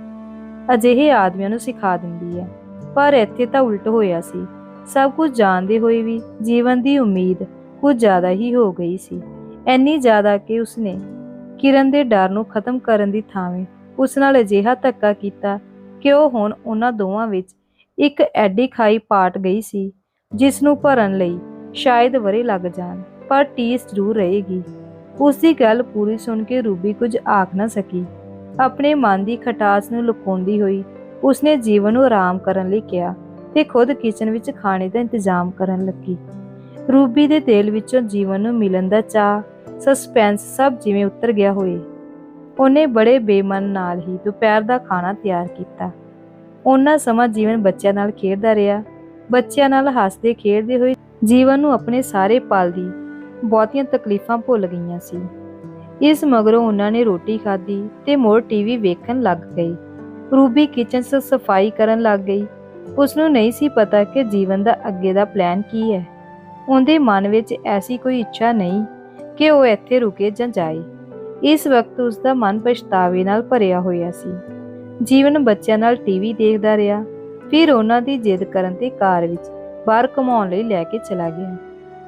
ਅਜਿਹੇ ਆਦਮੀਆਂ ਨੂੰ ਸਿਖਾ ਦਿੰਦੀ ਹੈ। ਪਰ ਇੱਥੇ ਤਾਂ ਉਲਟ ਹੋਇਆ ਸੀ। ਸਭ ਕੁਝ ਜਾਣਦੇ ਹੋਏ ਵੀ ਜੀਵਨ ਦੀ ਉਮੀਦ ਕੁਝ ਜ਼ਿਆਦਾ ਹੀ ਹੋ ਗਈ ਸੀ। ਐਨੀ ਜ਼ਿਆਦਾ ਕਿ ਉਸਨੇ ਕਿਰਨ ਦੇ ਡਰ ਨੂੰ ਖਤਮ ਕਰਨ ਦੀ ਥਾਵੇਂ ਉਸ ਨਾਲ ਅਜਿਹਾ ਧੱਕਾ ਕੀਤਾ ਕਿ ਉਹ ਹੁਣ ਉਹਨਾਂ ਦੋਵਾਂ ਵਿੱਚ ਇੱਕ ਐਡੀ ਖਾਈ ਪਾਟ ਗਈ ਸੀ, ਜਿਸ ਨੂੰ ਭਰਨ ਲਈ ਸ਼ਾਇਦ ਵਰੇ ਲੱਗ ਜਾਣ, ਪਰ ਟੀਸ ਜ਼ਰੂਰ ਰਹੇਗੀ। ਉਸ ਦੀ ਗੱਲ ਪੂਰੀ ਸੁਣ ਕੇ ਰੂਬੀ ਕੁਝ ਆਖ ਨਾ ਸਕੀ। ਆਪਣੇ ਮਨ ਦੀ ਖਟਾਸ ਨੂੰ ਲੁਕਾਉਂਦੀ ਹੋਈ ਉਸਨੇ ਜੀਵਨ ਨੂੰ ਆਰਾਮ ਕਰਨ ਲਈ ਕਿਹਾ ਤੇ ਖੁਦ ਕਿਚਨ ਵਿੱਚ ਖਾਣੇ ਦਾ ਇੰਤਜ਼ਾਮ ਕਰਨ ਲੱਗੀ। ਰੂਬੀ ਦੇ ਦਿਲ ਵਿੱਚੋਂ ਜੀਵਨ ਨੂੰ ਮਿਲਣ ਦਾ ਚਾਹ ਸਸਪੈਂਸ ਸਭ ਜਿਵੇਂ ਉਤਰ ਗਿਆ ਹੋਏ। ਉਹਨੇ ਬੜੇ ਬੇਮਨ ਨਾਲ ਹੀ ਦੁਪਹਿਰ ਦਾ ਖਾਣਾ ਤਿਆਰ ਕੀਤਾ। ਉਹਨਾਂ ਸਮਾਂ ਜੀਵਨ ਬੱਚਿਆਂ ਨਾਲ ਖੇਡਦਾ ਰਿਹਾ। ਬੱਚਿਆਂ ਨਾਲ ਹੱਸਦੇ ਖੇਡਦੇ ਹੋਏ ਜੀਵਨ ਨੂੰ ਆਪਣੇ ਸਾਰੇ ਪਲ ਦੀ ਬਹੁਤੀਆਂ ਤਕਲੀਫਾਂ ਭੁੱਲ ਗਈਆਂ ਸੀ। ਇਸ ਮਗਰੋਂ ਉਹਨਾਂ ਨੇ ਰੋਟੀ ਖਾਧੀ ਤੇ ਮੋੜ ਟੀਵੀ ਵੇਖਣ ਲੱਗ ਗਈ ਰੂਬੀ ਕਿਚਨ 'ਚ ਸਫ਼ਾਈ ਕਰਨ ਲੱਗ ਗਈ। ਉਸ ਨੂੰ ਨਹੀਂ ਸੀ ਪਤਾ ਕਿ ਜੀਵਨ ਦਾ ਅੱਗੇ ਦਾ ਪਲਾਨ ਕੀ ਹੈ। ਉਹਦੇ ਮਨ ਵਿੱਚ ਐਸੀ ਕੋਈ ਇੱਛਾ ਨਹੀਂ ਕਿ ਉਹ ਇੱਥੇ ਰੁਕੇ ਜਾਂ ਜਾਏ। ਇਸ ਵਕਤ ਉਸ ਦਾ ਮਨ ਪਛਤਾਵੇ ਨਾਲ ਭਰਿਆ ਹੋਇਆ ਸੀ। ਜੀਵਨ ਬੱਚਿਆਂ ਨਾਲ ਟੀਵੀ ਦੇਖਦਾ ਰਿਹਾ। ਫਿਰ ਉਹਨਾਂ ਦੀ ਜਿੱਦ ਕਰਨ ਤੇ ਕਾਰ ਵਿੱਚ ਬਾਹਰ ਘੁਮਾਉਣ ਲਈ ਲੈ ਕੇ ਚਲਾ ਗਿਆ।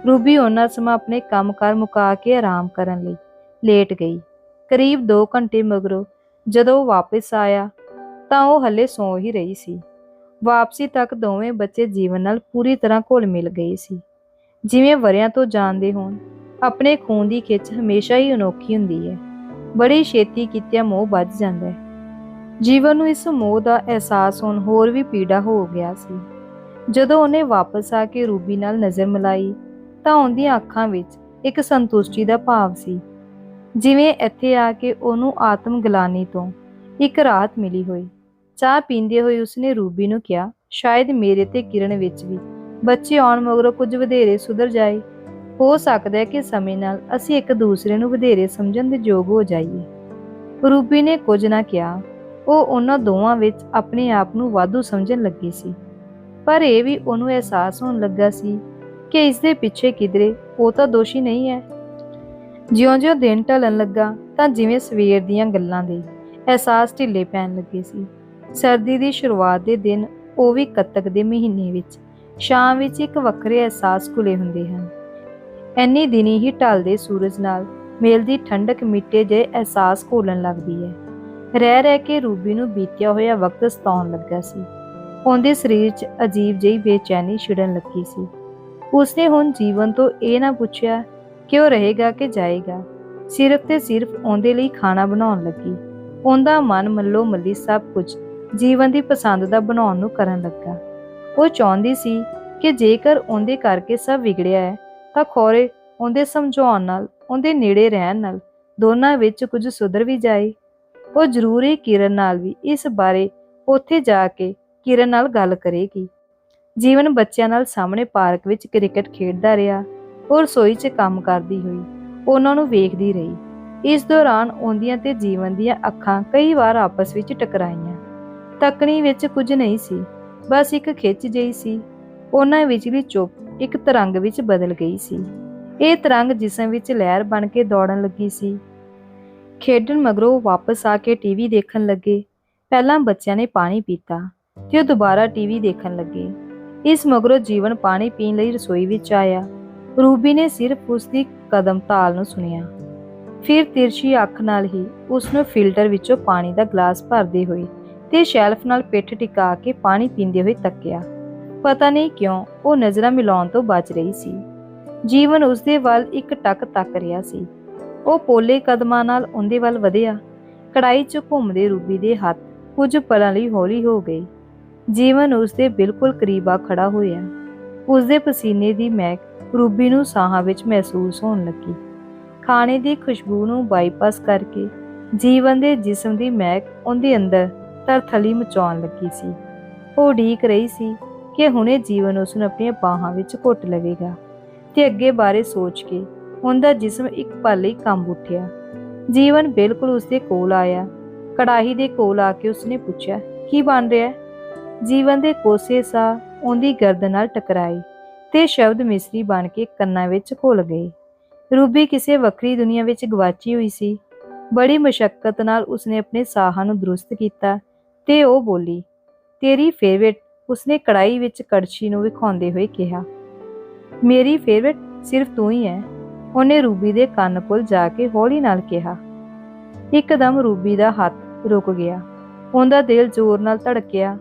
ਰੂਬੀ ਉਹਨਾਂ ਸਮਾਂ ਆਪਣੇ ਕੰਮਕਾਰ ਮੁਕਾ ਕੇ ਆਰਾਮ ਕਰਨ ਲਈ ਲੇਟ ਗਈ। ਕਰੀਬ 2 ਘੰਟੇ ਮਗਰੋਂ ਜਦੋਂ ਉਹ ਵਾਪਸ ਆਇਆ ਤਾਂ ਉਹ ਹੱਲੇ ਸੌਂ ਹੀ ਰਹੀ ਸੀ। ਵਾਪਸੀ ਤੱਕ ਦੋਵੇਂ ਬੱਚੇ ਜੀਵਨ ਨਾਲ ਪੂਰੀ ਤਰ੍ਹਾਂ ਘੁਲ ਮਿਲ ਗਏ ਸੀ। ਜਿਵੇਂ ਵਰਿਆਂ ਤੋਂ ਜਾਣਦੇ ਹੋਣ ਆਪਣੇ ਖੂਨ ਦੀ ਖਿੱਚ ਹਮੇਸ਼ਾ ਹੀ ਅਨੋਖੀ ਹੁੰਦੀ ਹੈ। ਬੜੀ ਛੇਤੀ ਕੀਤਿਆਂ ਮੋਹ ਵੱਜ ਜਾਂਦਾ ਹੈ। ਜੀਵਨ ਨੂੰ ਇਸ ਮੋਹ ਦਾ ਅਹਿਸਾਸ ਹੁਣ ਹੋਰ ਵੀ ਪੀੜਾ ਹੋ ਗਿਆ ਸੀ। ਜਦੋਂ ਉਹਨੇ ਵਾਪਸ ਆ ਕੇ ਰੂਬੀ ਨਾਲ ਨਜ਼ਰ ਮਿਲਾਈ, ਤਾਂ ਉਹਦੀਆਂ ਅੱਖਾਂ ਵਿੱਚ ਇੱਕ ਸੰਤੁਸ਼ਟੀ ਦਾ ਭਾਵ ਸੀ। ਜਿਵੇਂ ਇੱਥੇ ਆ ਕੇ ਉਹਨੂੰ ਆਤਮ ਗਲਾਨੀ ਤੋਂ ਇੱਕ ਰਾਹਤ ਮਿਲੀ ਹੋਈ। ਚਾਹ ਪੀਂਦੇ ਹੋਏ ਉਸਨੇ ਰੂਬੀ ਨੂੰ ਕਿਹਾ, ਸ਼ਾਇਦ ਮੇਰੇ ਤੇ ਕਿਰਨ ਵਿੱਚ ਵੀ ਬੱਚੇ ਆਉਣ ਮਗਰੋਂ ਕੁਝ ਵਧੇਰੇ ਸੁਧਰ ਜਾਏ। ਹੋ ਸਕਦਾ ਹੈ ਕਿ ਸਮੇਂ ਨਾਲ ਅਸੀਂ ਇੱਕ ਦੂਸਰੇ ਨੂੰ ਵਧੇਰੇ ਸਮਝਣ ਦੇ ਯੋਗ ਹੋ ਜਾਈਏ। ਰੂਬੀ ਨੇ ਕੁਝ ਨਾ ਕਿਹਾ। ਉਹ ਉਹਨਾਂ ਦੋਵਾਂ ਵਿੱਚ ਆਪਣੇ ਆਪ ਨੂੰ ਵਾਧੂ ਸਮਝਣ ਲੱਗੀ ਸੀ। ਪਰ ਇਹ ਵੀ ਉਹਨੂੰ ਅਹਿਸਾਸ ਹੋਣ ਲੱਗਾ ਸੀ ਕਿ ਇਸ ਦੇ ਪਿੱਛੇ ਕਿਧਰੇ ਉਹ ਤਾਂ ਦੋਸ਼ੀ ਨਹੀਂ ਹੈ। ਜਿਉਂ-ਜਿਉਂ ਦਿਨ ਢਲਣ ਲੱਗਾ ਤਾਂ ਜਿਵੇਂ ਸਵੇਰ ਦੀਆਂ ਗੱਲਾਂ ਦੇ ਅਹਿਸਾਸ ਢਿੱਲੇ ਪੈਣ ਲੱਗੇ ਸੀ। ਸਰਦੀ ਦੀ ਸ਼ੁਰੂਆਤ ਦੇ ਦਿਨ ਉਹ ਵੀ ਕੱਤਕ ਦੇ ਮਹੀਨੇ ਵਿੱਚ, ਸ਼ਾਮ ਵਿੱਚ ਇੱਕ ਵੱਖਰੇ ਅਹਿਸਾਸ ਘੁਲੇ ਹੁੰਦੇ ਹਨ। ਐਨੀ ਦਿਨੀ ਹੀ ਢਲਦੇ ਸੂਰਜ ਨਾਲ ਮੇਲ ਦੀ ਠੰਡਕ ਮਿੱਟੇ ਜੇ ਅਹਿਸਾਸ ਘੋਲਣ ਲੱਗਦੀ ਹੈ। ਰਹਿ ਰਹਿ ਕੇ ਰੂਬੀ ਨੂੰ ਬੀਤਿਆ ਹੋਇਆ ਵਕਤ ਸਤਾਉਣ ਲੱਗਾ ਸੀ। ਉਹਦੇ ਸਰੀਰ 'ਚ ਅਜੀਬ ਜਿਹੀ ਬੇਚੈਨੀ ਛਿੜਨ ਲੱਗੀ ਸੀ। ਉਸਨੇ ਹੁਣ ਜੀਵਨ ਤੋਂ ਇਹ ਨਾ ਪੁੱਛਿਆ ਕਿ ਉਹ ਰਹੇਗਾ ਕਿ ਜਾਏਗਾ? ਸਿਰਫ ਤੇ ਸਿਰਫ ਉਹਦੇ ਲਈ ਖਾਣਾ ਬਣਾਉਣ ਲੱਗੀ। ਉਹਦਾ ਮਨ ਮੱਲੋ ਮੱਲੀ ਸਭ ਕੁਝ ਜੀਵਨ ਦੀ ਪਸੰਦ ਦਾ ਬਣਾਉਣ ਨੂੰ ਕਰਨ ਲੱਗਾ। ਉਹ ਚਾਹੁੰਦੀ ਸੀ ਕਿ ਜੇਕਰ ਉਹਦੇ ਕਰਕੇ ਸਭ ਵਿਗੜਿਆ ਹੈ ਤਾਂ ਖੋਰੇ ਉਹਦੇ ਸਮਝਾਉਣ ਨਾਲ, ਉਹਦੇ ਨੇੜੇ ਰਹਿਣ ਨਾਲ ਦੋਨਾਂ ਵਿੱਚ ਕੁਝ ਸੁਧਰ ਵੀ ਜਾਏ। ਉਹ ਜ਼ਰੂਰੀ ਕਿਰਨ ਨਾਲ ਵੀ ਇਸ ਬਾਰੇ ਉੱਥੇ ਜਾ ਕੇ ਕਿਰਨ ਨਾਲ ਗੱਲ ਕਰੇਗੀ। ਜੀਵਨ ਬੱਚਿਆਂ ਨਾਲ ਸਾਹਮਣੇ ਪਾਰਕ ਵਿੱਚ ਕ੍ਰਿਕਟ ਖੇਡਦਾ ਰਿਹਾ, ਉਹ ਰਸੋਈ 'ਚ ਕੰਮ ਕਰਦੀ ਹੋਈ, ਉਹਨਾਂ ਨੂੰ ਵੇਖਦੀ ਰਹੀ। ਇਸ ਦੌਰਾਨ ਉਹਦੀਆਂ ਤੇ ਜੀਵਨ ਦੀਆਂ ਅੱਖਾਂ ਕਈ ਵਾਰ ਆਪਸ ਵਿੱਚ ਟਕਰਾਈਆਂ। ਤੱਕਣੀ ਵਿੱਚ ਕੁਝ ਨਹੀਂ ਸੀ, ਬਸ ਇੱਕ ਖਿੱਚ ਜਿਹੀ ਸੀ। ਉਹਨਾਂ ਵਿਚਲੀ ਚੁੱਪ ਇੱਕ ਤਰੰਗ ਵਿੱਚ ਬਦਲ ਗਈ ਸੀ। ਇਹ ਤਰੰਗ ਜਿਸਮ ਵਿੱਚ ਲਹਿਰ ਬਣ ਕੇ ਦੌੜਨ ਲੱਗੀ ਸੀ। ਖੇਡਣ ਮਗਰੋਂ ਵਾਪਸ ਆ ਕੇ ਟੀਵੀ ਦੇਖਣ ਲੱਗੇ। ਪਹਿਲਾਂ ਬੱਚਿਆਂ ਨੇ ਪਾਣੀ ਪੀਤਾ, ਤੇ ਉਹ ਦੁਬਾਰਾ ਟੀਵੀ ਦੇਖਣ ਲੱਗੇ। ਇਸ ਮਗਰੋਂ ਜੀਵਨ ਪਾਣੀ ਪੀਣ ਲਈ ਰਸੋਈ ਵਿੱਚ ਆਇਆ। ਰੂਬੀ ਨੇ ਸਿਰਫ ਉਸ ਦੀ ਕਦਮ ਤਾਲ ਨੂੰ ਸੁਣਿਆ। ਫਿਰ ਤਿਰਛੀ ਅੱਖ ਨਾਲ ਹੀ ਉਸ ਨੂੰ ਫਿਲਟਰ ਵਿੱਚੋਂ ਪਾਣੀ ਦਾ ਗਲਾਸ ਭਰਦੇ ਹੋਏ ਤੇ ਸ਼ੈਲਫ ਨਾਲ ਪਿੱਠ ਟਿਕਾ ਕੇ ਪਾਣੀ ਪੀਂਦੇ ਹੋਏ ਤੱਕਿਆ। ਪਤਾ ਨਹੀਂ ਕਿਉਂ ਉਹ ਨਜ਼ਰਾਂ ਮਿਲਾਉਣ ਤੋਂ ਬਚ ਰਹੀ ਸੀ। ਜੀਵਨ ਉਸਦੇ ਵੱਲ ਇੱਕ ਟੱਕ ਤੱਕ ਰਿਹਾ ਸੀ। ਉਹ ਪੋਲੇ ਕਦਮਾਂ ਨਾਲ ਉਹਦੇ ਵੱਲ ਵਧਿਆ। ਕੜਾਈ 'ਚ ਘੁੰਮਦੇ ਰੂਬੀ ਦੇ ਹੱਥ ਕੁਝ ਪਲਾਂ ਲਈ ਹੌਲੀ ਹੋ ਗਏ। ਜੀਵਨ ਉਸਦੇ ਬਿਲਕੁਲ ਕਰੀਬ ਆ ਖੜਾ ਹੋਇਆ। ਉਸਦੇ ਪਸੀਨੇ ਦੀ ਮਹਿਕ ਰੂਬੀ ਨੂੰ ਸਾਹਾਂ ਵਿੱਚ ਮਹਿਸੂਸ ਹੋਣ ਲੱਗੀ। ਖਾਣੇ ਦੀ ਖੁਸ਼ਬੂ ਨੂੰ ਬਾਈਪਾਸ ਕਰਕੇ ਜੀਵਨ ਦੇ ਜਿਸਮ ਦੀ ਮਹਿਕ ਉਹਦੇ ਅੰਦਰ ਤਰਥਲੀ ਮਚਾਉਣ ਲੱਗੀ ਸੀ। ਉਹ ਉਡੀਕ ਰਹੀ ਸੀ ਕਿ ਹੁਣੇ ਜੀਵਨ ਉਸ ਨੂੰ ਆਪਣੀਆਂ ਬਾਹਾਂ ਵਿੱਚ ਘੁੱਟ ਲਵੇਗਾ। ਤੇ ਅੱਗੇ ਬਾਰੇ ਸੋਚ ਕੇ ਉਹਦਾ ਜਿਸਮ ਇੱਕ ਪਲ ਲਈ ਕੰਬ ਉੱਠਿਆ। ਜੀਵਨ ਬਿਲਕੁਲ ਉਸ ਦੇ ਕੋਲ ਆਇਆ। ਕੜਾਹੀ ਦੇ ਕੋਲ ਆ ਕੇ ਉਸਨੇ ਪੁੱਛਿਆ, ਕੀ ਬਣ ਰਿਹਾ ਜੀਵਨ ਦੇ ਕੋਸੇ ਸਾ ਉਹਦੀ ਗਰਦਨ ਨਾਲ ਟਕਰਾਈ ਤੇ ਸ਼ਬਦ ਮਿਸਰੀ ਬਣ ਕੇ ਕੰਨਾਂ ਵਿੱਚ ਘੁਲ ਗਏ ਰੂਬੀ ਕਿਸੇ ਵੱਖਰੀ ਦੁਨੀਆ ਵਿੱਚ ਗਵਾਚੀ ਹੋਈ ਸੀ। ਬੜੀ ਮੁਸ਼ਕਲ ਨਾਲ ਉਸਨੇ ਆਪਣੇ ਸਾਹਾਂ ਨੂੰ ਦਰੁਸਤ ਕੀਤਾ ਤੇ ਉਹ ਬੋਲੀ, ਤੇਰੀ ਫੇਵਰੇਟ ਉਸਨੇ ਕੜਾਈ ਵਿੱਚ ਕੜਛੀ ਨੂੰ ਵਿਖਾਉਂਦੇ ਹੋਏ ਕਿਹਾ, ਮੇਰੀ ਫੇਵਰਟ ਸਿਰਫ ਤੂੰ ਹੀ ਹੈ। ਉਹਨੇ ਰੂਬੀ ਦੇ ਕੰਨ ਕੋਲ ਜਾ ਕੇ ਹੌਲੀ ਨਾਲ ਕਿਹਾ। ਇੱਕਦਮ ਰੂਬੀ ਦਾ ਹੱਥ ਰੁਕ ਗਿਆ। ਉਹਦਾ ਦਿਲ ਜ਼ੋਰ ਨਾਲ ਧੜਕਿਆ।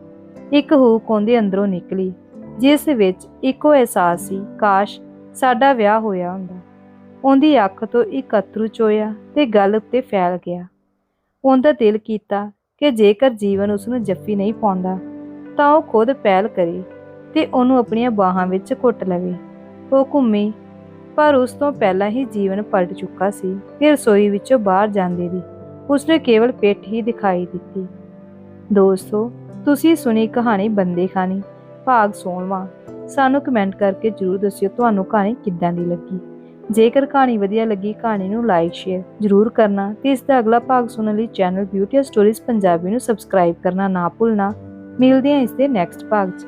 ਇੱਕ ਹੂਕ ਉਹਦੇ ਅੰਦਰੋਂ ਨਿਕਲੀ, ਜਿਸ ਵਿੱਚ ਇੱਕੋ ਅਹਿਸਾਸ ਸੀ, ਕਾਸ਼ ਸਾਡਾ ਵਿਆਹ ਹੋਇਆ ਹੁੰਦਾ। ਉਹਦੀ ਅੱਖ ਤੋਂ ਇੱਕ ਅਥਰੂ ਚੋਇਆ ਤੇ ਗੱਲ ਉੱਤੇ ਫੈਲ ਗਿਆ। ਉਹਦਾ ਦਿਲ ਕੀਤਾ ਕਿ ਜੇਕਰ ਜੀਵਨ ਉਸ ਨੂੰ ਜੱਫੀ ਨਹੀਂ ਪਾਉਂਦਾ ਤਾਂ ਉਹ ਖੁਦ ਪਹਿਲ ਕਰੇ ਤੇ ਉਹਨੂੰ ਆਪਣੀਆਂ ਬਾਹਾਂ ਵਿੱਚ ਘੁੱਟ ਲਵੇ। ਉਹ ਘੁੰਮੀ, ਪਰ ਉਸ ਤੋਂ ਪਹਿਲਾਂ ਹੀ ਜੀਵਨ ਪਲਟ ਚੁੱਕਾ ਸੀ। ਤੇ ਰਸੋਈ ਵਿੱਚੋਂ ਬਾਹਰ ਜਾਂਦੇ ਦੀ ਉਸਨੇ ਕੇਵਲ ਪਿੱਠ ਹੀ ਦਿਖਾਈ ਦਿੱਤੀ। ਦੋਸਤੋ, ਤੁਸੀਂ ਸੁਣੀ ਕਹਾਣੀ ਬੰਦੇ ਖਾਣੀ, ਭਾਗ 16ਵਾਂ ਸਾਨੂੰ ਕਮੈਂਟ ਕਰਕੇ ਜਰੂਰ ਦੱਸਿਓ ਤੁਹਾਨੂੰ ਕਹਾਣੀ ਕਿੱਦਾਂ ਦੀ ਲੱਗੀ। ਜੇਕਰ ਕਹਾਣੀ ਵਧੀਆ ਲੱਗੀ, ਕਹਾਣੀ ਨੂੰ ਲਾਈਕ ਸ਼ੇਅਰ ਜਰੂਰ ਕਰਨਾ ਤੇ ਇਸ ਦਾ ਅਗਲਾ ਭਾਗ ਸੁਣਨ ਲਈ ਚੈਨਲ ਬਿਊਟੀ ਸਟੋਰੀਜ਼ ਪੰਜਾਬੀ ਨੂੰ ਸਬਸਕ੍ਰਾਈਬ ਕਰਨਾ ਨਾ ਭੁੱਲਣਾ। ਮਿਲਦੇ ਹਾਂ ਇਸ ਦੇ ਨੈਕਸਟ ਭਾਗ 'ਚ।